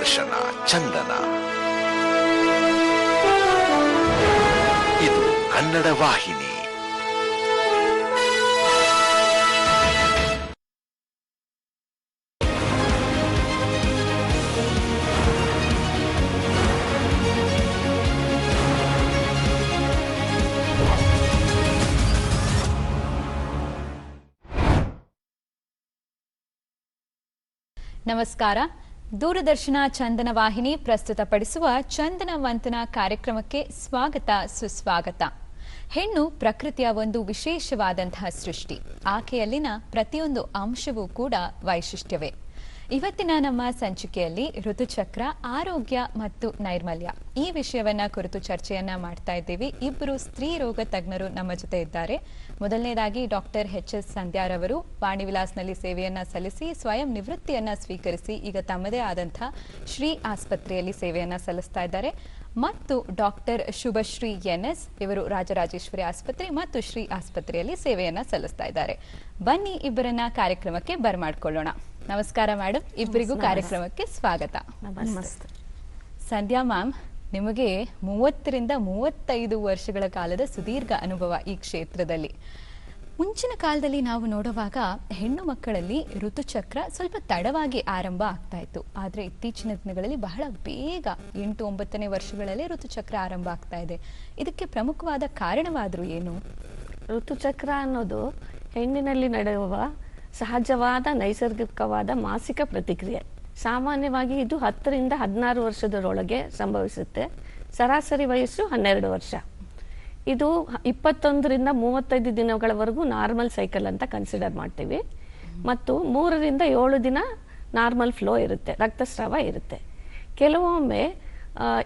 ದೂರದರ್ಶನ ಚಂದನ. ಇದು ಕನ್ನಡ ವಾಹಿನಿ. ನಮಸ್ಕಾರ. ದೂರದರ್ಶನ ಚಂದನ ವಾಹಿನಿ ಪ್ರಸ್ತುತಪಡಿಸುವ ಚಂದನ ವಂತನ ಕಾರ್ಯಕ್ರಮಕ್ಕೆ ಸ್ವಾಗತ, ಸುಸ್ವಾಗತ. ಹೆಣ್ಣು ಪ್ರಕೃತಿಯ ಒಂದು ವಿಶೇಷವಾದಂತಹ ಸೃಷ್ಟಿ. ಆಕೆಯಲ್ಲಿನ ಪ್ರತಿಯೊಂದು ಅಂಶವೂ ಕೂಡ ವೈಶಿಷ್ಟ್ಯವೇ. ಇವತ್ತಿನ ನಮ್ಮ ಸಂಚಿಕೆಯಲ್ಲಿ ಋತುಚಕ್ರ, ಆರೋಗ್ಯ ಮತ್ತು ನೈರ್ಮಲ್ಯ. ಈ ವಿಷಯವನ್ನ ಕುರಿತು ಚರ್ಚೆಯನ್ನ ಮಾಡ್ತಾ ಇದ್ದೀವಿ. ಇಬ್ಬರು ಸ್ತ್ರೀ ರೋಗ ತಜ್ಞರು ನಮ್ಮ ಜೊತೆ ಇದ್ದಾರೆ. ಮೊದಲನೇದಾಗಿ ಡಾಕ್ಟರ್ ಎಚ್ ಎಸ್ ಸಂಧ್ಯಾರವರು ವಾಣಿ ವಿಲಾಸ್ನಲ್ಲಿ ಸೇವೆಯನ್ನ ಸಲ್ಲಿಸಿ, ಸ್ವಯಂ ನಿವೃತ್ತಿಯನ್ನ ಸ್ವೀಕರಿಸಿ, ಈಗ ತಮ್ಮದೇ ಆದಂಥ ಶ್ರೀ ಆಸ್ಪತ್ರೆಯಲ್ಲಿ ಸೇವೆಯನ್ನ ಸಲ್ಲಿಸ್ತಾ ಇದ್ದಾರೆ. ಮತ್ತು ಡಾಕ್ಟರ್ ಶುಭಶ್ರೀ ಎನ್ ಎಸ್, ಇವರು ರಾಜರಾಜೇಶ್ವರಿ ಆಸ್ಪತ್ರೆ ಮತ್ತು ಶ್ರೀ ಆಸ್ಪತ್ರೆಯಲ್ಲಿ ಸೇವೆಯನ್ನ ಸಲ್ಲಿಸ್ತಾ ಇದ್ದಾರೆ. ಬನ್ನಿ ಇಬ್ಬರನ್ನ ಕಾರ್ಯಕ್ರಮಕ್ಕೆ ಬರ್ಮಾಡ್ಕೊಳ್ಳೋಣ. ನಮಸ್ಕಾರ ಮೇಡಮ್ ಇಬ್ಬರಿಗೂ ಕಾರ್ಯಕ್ರಮಕ್ಕೆ ಸ್ವಾಗತ. ನಮಸ್ತೆ. ಸಂಧ್ಯಾ ಮ್ಯಾಮ್ ನಿಮಗೆ ಮೂವತ್ತರಿಂದ ಮೂವತ್ತೈದು ವರ್ಷಗಳ ಕಾಲದ ಸುದೀರ್ಘ ಅನುಭವ ಈ ಕ್ಷೇತ್ರದಲ್ಲಿ. ಮುಂಚಿನ ಕಾಲದಲ್ಲಿ ನಾವು ನೋಡುವಾಗ ಹೆಣ್ಣು ಮಕ್ಕಳಲ್ಲಿ ಋತುಚಕ್ರ ಸ್ವಲ್ಪ ತಡವಾಗಿ ಆರಂಭ ಆಗ್ತಾ ಇತ್ತು. ಆದರೆ ಇತ್ತೀಚಿನ ದಿನಗಳಲ್ಲಿ ಬಹಳ ಬೇಗ ಎಂಟು ಒಂಬತ್ತನೇ ವರ್ಷಗಳಲ್ಲೇ ಋತುಚಕ್ರ ಆರಂಭ ಆಗ್ತಾ ಇದೆ. ಇದಕ್ಕೆ ಪ್ರಮುಖವಾದ ಕಾರಣವಾದರೂ ಏನು? ಋತುಚಕ್ರ ಅನ್ನೋದು ಹೆಣ್ಣಿನಲ್ಲಿ ನಡೆಯುವ ಸಹಜವಾದ ನೈಸರ್ಗಿಕವಾದ ಮಾಸಿಕ ಪ್ರತಿಕ್ರಿಯೆ. ಸಾಮಾನ್ಯವಾಗಿ ಇದು ಹತ್ತರಿಂದ ಹದಿನಾರು ವರ್ಷದರೊಳಗೆ ಸಂಭವಿಸುತ್ತೆ. ಸರಾಸರಿ ವಯಸ್ಸು ಹನ್ನೆರಡು ವರ್ಷ. ಇದು ಇಪ್ಪತ್ತೊಂದರಿಂದ ಮೂವತ್ತೈದು ದಿನಗಳವರೆಗೂ ನಾರ್ಮಲ್ ಸೈಕಲ್ ಅಂತ ಕನ್ಸಿಡರ್ ಮಾಡ್ತೀವಿ. ಮತ್ತು ಮೂರರಿಂದ ಏಳು ದಿನ ನಾರ್ಮಲ್ ಫ್ಲೋ ಇರುತ್ತೆ ರಕ್ತಸ್ರಾವ ಇರುತ್ತೆ. ಕೆಲವೊಮ್ಮೆ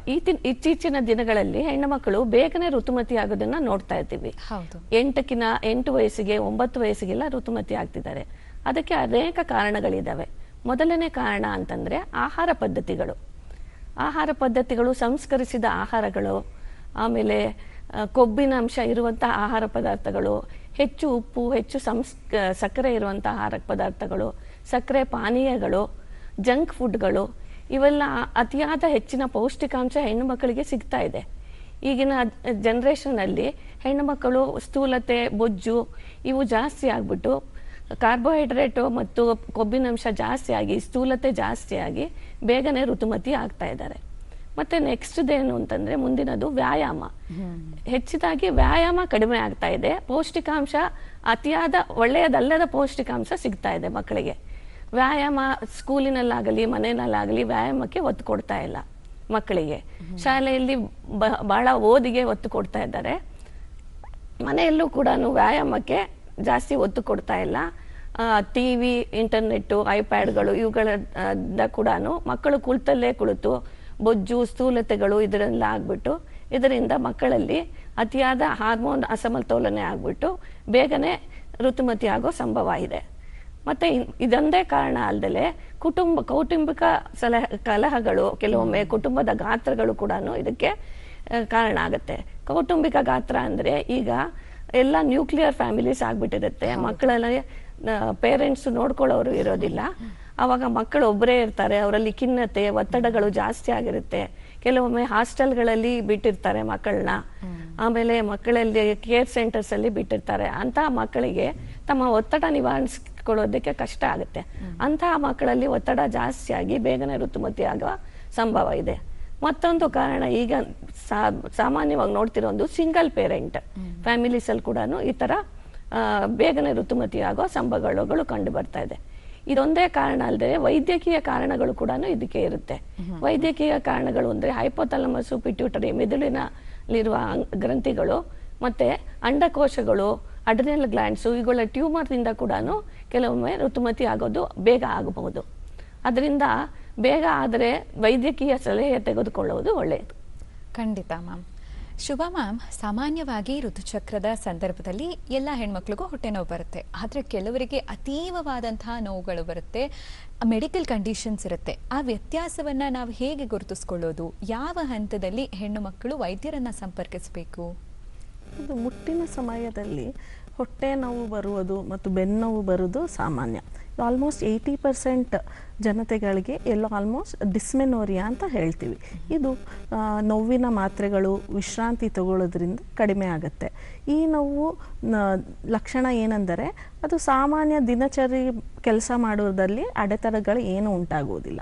ಈತಿನ ಇತ್ತೀಚಿನ ದಿನಗಳಲ್ಲಿ ಹೆಣ್ಣು ಮಕ್ಕಳು ಬೇಗನೆ ಋತುಮತಿ ಆಗೋದನ್ನ ನೋಡ್ತಾ ಇದ್ದೀವಿ ಹೌದು. ಎಂಟಕ್ಕಿನ ಎಂಟು ವಯಸ್ಸಿಗೆ ಒಂಬತ್ತು ವಯಸ್ಸಿಗೆಲ್ಲ ಋತುಮತಿ ಆಗ್ತಿದ್ದಾರೆ. ಅದಕ್ಕೆ ಅನೇಕ ಕಾರಣಗಳಿದ್ದಾವೆ ಮೊದಲನೇ ಕಾರಣ ಅಂತಂದ್ರೆ ಆಹಾರ ಪದ್ಧತಿಗಳು. ಆಹಾರ ಪದ್ಧತಿಗಳು, ಸಂಸ್ಕರಿಸಿದ ಆಹಾರಗಳು, ಆಮೇಲೆ ಕೊಬ್ಬಿನ ಅಂಶ ಇರುವಂತಹ ಆಹಾರ ಪದಾರ್ಥಗಳು, ಹೆಚ್ಚು ಉಪ್ಪು, ಹೆಚ್ಚು ಸಂಸ್ ಸಕ್ಕರೆ ಇರುವಂಥ ಆಹಾರ ಪದಾರ್ಥಗಳು, ಸಕ್ಕರೆ ಪಾನೀಯಗಳು, ಜಂಕ್ ಫುಡ್ಗಳು, ಇವೆಲ್ಲ ಅತಿಯಾದ ಹೆಚ್ಚಿನ ಪೌಷ್ಟಿಕಾಂಶ ಹೆಣ್ಣು ಮಕ್ಕಳಿಗೆ ಸಿಗ್ತಾ ಇದೆ. ಈಗಿನ ಜನ್ರೇಷನಲ್ಲಿ ಹೆಣ್ಣು ಮಕ್ಕಳು ಸ್ಥೂಲತೆ, ಬೊಜ್ಜು ಇವು ಜಾಸ್ತಿ ಆಗ್ಬಿಟ್ಟು ಕಾರ್ಬೋಹೈಡ್ರೇಟು ಮತ್ತು ಕೊಬ್ಬಿನಂಶ ಜಾಸ್ತಿ ಆಗಿ ಸ್ಥೂಲತೆ ಜಾಸ್ತಿ ಆಗಿ ಬೇಗನೆ ಋತುಮತಿ ಆಗ್ತಾ ಇದ್ದಾರೆ. ಮತ್ತೆ ನೆಕ್ಸ್ಟ್ ಏನು ಅಂತಂದ್ರೆ ಮುಂದಿನದು ವ್ಯಾಯಾಮ. ಹೆಚ್ಚಿದಾಗಿ ವ್ಯಾಯಾಮ ಕಡಿಮೆ ಆಗ್ತಾ ಇದೆ. ಪೌಷ್ಟಿಕಾಂಶ ಅತಿಯಾದ ಒಳ್ಳೆಯದಲ್ಲದ ಪೌಷ್ಟಿಕಾಂಶ ಸಿಗ್ತಾ ಇದೆ ಮಕ್ಕಳಿಗೆ. ವ್ಯಾಯಾಮ ಸ್ಕೂಲಿನಲ್ಲಾಗಲಿ ಮನೆಯಲ್ಲಾಗಲಿ ವ್ಯಾಯಾಮಕ್ಕೆ ಒತ್ತು ಕೊಡ್ತಾ ಇಲ್ಲ ಮಕ್ಕಳಿಗೆ. ಶಾಲೆಯಲ್ಲಿ ಬಹಳ ಓದಿಗೆ ಒತ್ತು ಕೊಡ್ತಾ ಇದ್ದಾರೆ. ಮನೆಯಲ್ಲೂ ಕೂಡ ವ್ಯಾಯಾಮಕ್ಕೆ ಜಾಸ್ತಿ ಒತ್ತು ಕೊಡ್ತಾ ಇಲ್ಲ. ಟಿ ವಿ, ಇಂಟರ್ನೆಟ್ಟು, ಐಪ್ಯಾಡ್ಗಳು ಇವುಗಳಿಂದ ಕೂಡ ಮಕ್ಕಳು ಕುಳಿತಲ್ಲೇ ಕುಳಿತು ಬೊಜ್ಜು, ಸ್ಥೂಲತೆಗಳು ಇದರೆಲ್ಲ ಆಗ್ಬಿಟ್ಟು ಇದರಿಂದ ಮಕ್ಕಳಲ್ಲಿ ಅತಿಯಾದ ಹಾರ್ಮೋನ್ ಅಸಮತೋಲನೆ ಆಗ್ಬಿಟ್ಟು ಬೇಗನೆ ಋತುಮತಿ ಆಗೋ ಸಂಭವ ಇದೆ ಮತ್ತೆ ಇದೊಂದೇ ಕಾರಣ ಅಲ್ಲದೆ ಕುಟುಂಬ, ಕೌಟುಂಬಿಕ ಸಲಹ, ಕಲಹಗಳು, ಕೆಲವೊಮ್ಮೆ ಕುಟುಂಬದ ಗಾತ್ರಗಳು ಕೂಡ ಇದಕ್ಕೆ ಕಾರಣ ಆಗುತ್ತೆ. ಕೌಟುಂಬಿಕ ಗಾತ್ರ ಅಂದ್ರೆ ಈಗ ಎಲ್ಲ ನ್ಯೂಕ್ಲಿಯರ್ ಫ್ಯಾಮಿಲೀಸ್ ಆಗ್ಬಿಟ್ಟಿರುತ್ತೆ. ಮಕ್ಕಳೆಲ್ಲ ಪೇರೆಂಟ್ಸ್ ನೋಡ್ಕೊಳ್ಳೋರು ಇರೋದಿಲ್ಲ. ಅವಾಗ ಮಕ್ಕಳು ಒಬ್ಬರೇ ಇರ್ತಾರೆ ಅವರಲ್ಲಿ ಖಿನ್ನತೆ ಒತ್ತಡಗಳು ಜಾಸ್ತಿ ಆಗಿರುತ್ತೆ. ಕೆಲವೊಮ್ಮೆ ಹಾಸ್ಟೆಲ್ಗಳಲ್ಲಿ ಬಿಟ್ಟಿರ್ತಾರೆ ಮಕ್ಕಳನ್ನ. ಆಮೇಲೆ ಮಕ್ಕಳಲ್ಲಿ ಕೇರ್ ಸೆಂಟರ್ಸ್ ಅಲ್ಲಿ ಬಿಟ್ಟಿರ್ತಾರೆ. ಅಂತಹ ಮಕ್ಕಳಿಗೆ ತಮ್ಮ ಒತ್ತಡ ನಿವಾರಿಸಿಕೊಳ್ಳೋದಕ್ಕೆ ಕಷ್ಟ ಆಗುತ್ತೆ. ಅಂತಹ ಮಕ್ಕಳಲ್ಲಿ ಒತ್ತಡ ಜಾಸ್ತಿ ಆಗಿ ಬೇಗನೆ ಋತುಮತಿ ಆಗುವ ಸಂಭವ ಇದೆ. ಮತ್ತೊಂದು ಕಾರಣ ಈಗ ಸಾಮಾನ್ಯವಾಗಿ ನೋಡ್ತಿರೋ ಒಂದು ಸಿಂಗಲ್ ಪೇರೆಂಟ್ ಫ್ಯಾಮಿಲೀಸಲ್ಲಿ ಕೂಡ ಈ ಆ, ಬೇಗನೆ ಋತುಮತಿ ಆಗೋ ಸಂಭವಗಳು ಕಂಡು ಬರ್ತಾ ಇದೆ. ಇದೊಂದೇ ಕಾರಣ ಅಲ್ಲದೆ ವೈದ್ಯಕೀಯ ಕಾರಣಗಳು ಕೂಡ ಇದಕ್ಕೆ ಇರುತ್ತೆ. ವೈದ್ಯಕೀಯ ಕಾರಣಗಳು ಅಂದ್ರೆ ಹೈಪೋಥಲಮಸು ಪಿಟ್ಯೂಟರಿ ಮೆದುಳಿನಲ್ಲಿರುವ ಗ್ರಂಥಿಗಳು ಮತ್ತೆ ಅಂಡಕೋಶಗಳು ಅಡ್ರಿನಲ್ ಗ್ಲ್ಯಾಂಡ್ಸು ಇವುಗಳ ಟ್ಯೂಮರ್ನಿಂದ ಕೂಡ ಕೆಲವೊಮ್ಮೆ ಋತುಮತಿ ಆಗೋದು ಬೇಗ ಆಗಬಹುದು. ಅದರಿಂದ ಬೇಗ ಆದರೆ ವೈದ್ಯಕೀಯ ಸಲಹೆ ತೆಗೆದುಕೊಳ್ಳುವುದು ಒಳ್ಳೆಯದು. ಖಂಡಿತ ಮ್ಯಾಮ್ ಶುಭ ಮ್ಯಾಮ್ ಸಾಮಾನ್ಯವಾಗಿ ಋತುಚಕ್ರದ ಸಂದರ್ಭದಲ್ಲಿ ಎಲ್ಲ ಹೆಣ್ಮಕ್ಳಿಗೂ ಹೊಟ್ಟೆ ನೋವು ಬರುತ್ತೆ. ಆದರೆ ಕೆಲವರಿಗೆ ಅತೀವವಾದಂತಹ ನೋವುಗಳು ಬರುತ್ತೆ. ಮೆಡಿಕಲ್ ಕಂಡೀಷನ್ಸ್ ಇರುತ್ತೆ. ಆ ವ್ಯತ್ಯಾಸವನ್ನು ನಾವು ಹೇಗೆ ಗುರುತಿಸ್ಕೊಳ್ಳೋದು? ಯಾವ ಹಂತದಲ್ಲಿ ಹೆಣ್ಣು ಮಕ್ಕಳು ವೈದ್ಯರನ್ನು ಸಂಪರ್ಕಿಸಬೇಕು? ಇದು ಮುಟ್ಟಿನ ಸಮಯದಲ್ಲಿ ಹೊಟ್ಟೆ ನೋವು ಬರುವುದು ಮತ್ತು ಬೆನ್ನೋವು ಬರುವುದು ಸಾಮಾನ್ಯ. ಆಲ್ಮೋಸ್ಟ್ ಏಯ್ಟಿ ಪರ್ಸೆಂಟ್ ಜನತೆಗಳಿಗೆ ಎಲ್ಲ ಆಲ್ಮೋಸ್ಟ್ ಡಿಸ್ಮೆನೋರಿಯಾ ಅಂತ ಹೇಳ್ತೀವಿ. ಇದು ನೋವಿನ ಮಾತ್ರೆಗಳು ವಿಶ್ರಾಂತಿ ತಗೊಳ್ಳೋದ್ರಿಂದ ಕಡಿಮೆ ಆಗುತ್ತೆ. ಈ ನೋವು ಲಕ್ಷಣ ಏನೆಂದರೆ ಅದು ಸಾಮಾನ್ಯ ದಿನಚರಿ ಕೆಲಸ ಮಾಡೋದ್ರಲ್ಲಿ ಅಡೆತಡೆಗಳು ಏನು ಉಂಟಾಗುವುದಿಲ್ಲ.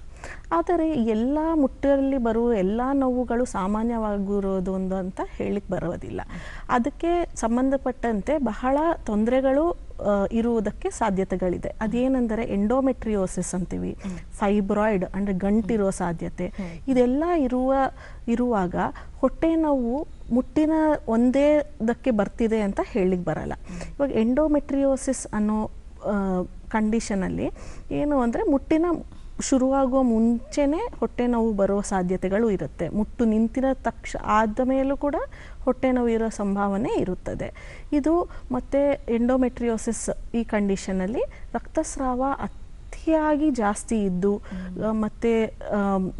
ಆದರೆ ಎಲ್ಲ ಮುಟ್ಟಲ್ಲಿ ಬರುವ ಎಲ್ಲ ನೋವುಗಳು ಸಾಮಾನ್ಯವಾಗಿರೋದು ಒಂದು ಅಂತ ಹೇಳಿಕ್ಕೆ ಬರೋದಿಲ್ಲ. ಅದಕ್ಕೆ ಸಂಬಂಧಪಟ್ಟಂತೆ ಬಹಳ ತೊಂದರೆಗಳು ಇರುವುದಕ್ಕೆ ಸಾಧ್ಯತೆಗಳಿದೆ. ಅದೇನೆಂದರೆ ಎಂಡೋಮೆಟ್ರಿಯೋಸಿಸ್ ಅಂತೀವಿ. ಫೈಬ್ರಾಯ್ಡ್ ಅಂದರೆ ಗಂಟಿರೋ ಸಾಧ್ಯತೆ. ಇದೆಲ್ಲ ಇರುವ, ಇರುವಾಗ ಹೊಟ್ಟೆ ನೋವು ಮುಟ್ಟಿನ ಒಂದೇದಕ್ಕೆ ಬರ್ತಿದೆ ಅಂತ ಹೇಳಿಕ್ಕೆ ಬರಲ್ಲ. ಇವಾಗ ಎಂಡೋಮೆಟ್ರಿಯೋಸಿಸ್ ಅನ್ನೋ ಕಂಡೀಷನಲ್ಲಿ ಏನು ಅಂದರೆ ಮುಟ್ಟಿನ ಶುರುವಾಗುವ ಮುಂಚೆನೇ ಹೊಟ್ಟೆ ನೋವು ಬರುವ ಸಾಧ್ಯತೆಗಳು ಇರುತ್ತೆ. ಮುಟ್ಟು ನಿಂತಿರ ತಕ್ಷ ಆದ ಮೇಲೂ ಕೂಡ ಹೊಟ್ಟೆ ನೋವು ಇರೋ ಸಂಭಾವನೆ ಇರುತ್ತದೆ. ಇದು ಮತ್ತು ಎಂಡೋಮೆಟ್ರಿಯೋಸಿಸ್ ಈ ಕಂಡೀಷನಲ್ಲಿ ರಕ್ತಸ್ರಾವ ಅತಿಯಾಗಿ ಜಾಸ್ತಿ ಇದ್ದು ಮತ್ತು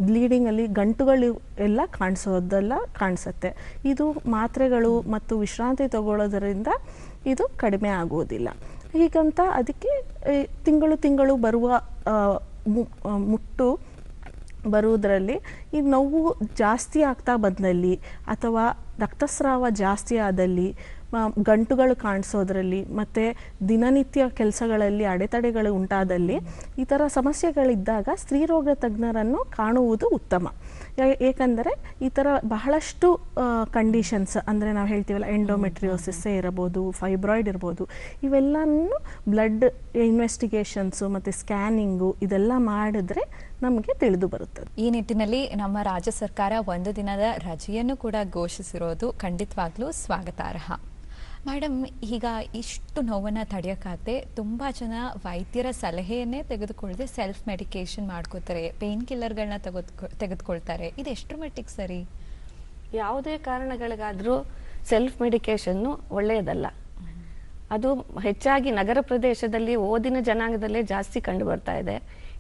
ಬ್ಲೀಡಿಂಗಲ್ಲಿ ಗಂಟುಗಳು ಎಲ್ಲ ಕಾಣಿಸೋದೆಲ್ಲ ಕಾಣಿಸುತ್ತೆ. ಇದು ಮಾತ್ರೆಗಳು ಮತ್ತು ವಿಶ್ರಾಂತಿ ತಗೊಳ್ಳೋದರಿಂದ ಇದು ಕಡಿಮೆ ಆಗುವುದಿಲ್ಲ. ಹೀಗಂತ ಅದಕ್ಕೆ ತಿಂಗಳು ತಿಂಗಳು ಬರುವ ಮುಟ್ಟು ಬರುವುದರಲ್ಲಿ ಈ ನೋವು ಜಾಸ್ತಿ ಆಗ್ತಾ ಬಂದಲ್ಲಿ ಅಥವಾ ರಕ್ತಸ್ರಾವ ಜಾಸ್ತಿ ಆದಲ್ಲಿ ಗಂಟುಗಳು ಕಾಣಿಸೋದ್ರಲ್ಲಿ ಮತ್ತು ದಿನನಿತ್ಯ ಕೆಲಸಗಳಲ್ಲಿ ಅಡೆತಡೆಗಳು ಉಂಟಾದಲ್ಲಿ ಈ ಥರ ಸಮಸ್ಯೆಗಳಿದ್ದಾಗ ಸ್ತ್ರೀರೋಗ ತಜ್ಞರನ್ನು ಕಾಣುವುದು ಉತ್ತಮ. ಏಕೆಂದರೆ ಈ ಥರ ಬಹಳಷ್ಟು ಕಂಡೀಷನ್ಸ್ ಅಂದರೆ ನಾವು ಹೇಳ್ತೀವಲ್ಲ ಎಂಡೋಮೆಟ್ರಿಯೋಸಿಸ್ಸೇ ಇರಬಹುದು ಫೈಬ್ರಾಯ್ಡ್ ಇರ್ಬೋದು ಇವೆಲ್ಲನೂ ಬ್ಲಡ್ ಇನ್ವೆಸ್ಟಿಗೇಷನ್ಸು ಮತ್ತು ಸ್ಕ್ಯಾನಿಂಗು ಇದೆಲ್ಲ ಮಾಡಿದ್ರೆ ನಮಗೆ ತಿಳಿದು ಬರುತ್ತದೆ. ಈ ನಿಟ್ಟಿನಲ್ಲಿ ನಮ್ಮ ರಾಜ್ಯ ಸರ್ಕಾರ ಒಂದು ದಿನದ ರಜೆಯನ್ನು ಕೂಡ ಘೋಷಿಸಿರೋದು ಖಂಡಿತವಾಗ್ಲೂ ಸ್ವಾಗತಾರ್ಹ. ಮೇಡಮ್, ಈಗ ಇಷ್ಟು ನೋವನ್ನು ತಡೆಯೋಕ್ಕಾಗದೆ ತುಂಬ ಜನ ವೈದ್ಯರ ಸಲಹೆಯನ್ನೇ ತೆಗೆದುಕೊಳ್ಳದೆ ಸೆಲ್ಫ್ ಮೆಡಿಕೇಶನ್ ಮಾಡ್ಕೋತಾರೆ ಪೇನ್ ಕಿಲ್ಲರ್ಗಳನ್ನ ತೆಗೆದುಕೊ, ತೆಗೆದುಕೊಳ್ತಾರೆ. ಇದು ಎಷ್ಟು ಮಟ್ಟಿಗೆ ಸರಿ? ಯಾವುದೇ ಕಾರಣಗಳಿಗಾದರೂ ಸೆಲ್ಫ್ ಮೆಡಿಕೇಶನ್ನು ಒಳ್ಳೆಯದಲ್ಲ. ಅದು ಹೆಚ್ಚಾಗಿ ನಗರ ಪ್ರದೇಶದಲ್ಲಿ ಓದಿನ ಜನಾಂಗದಲ್ಲೇ ಜಾಸ್ತಿ ಕಂಡು ಬರ್ತಾ ಇದೆ.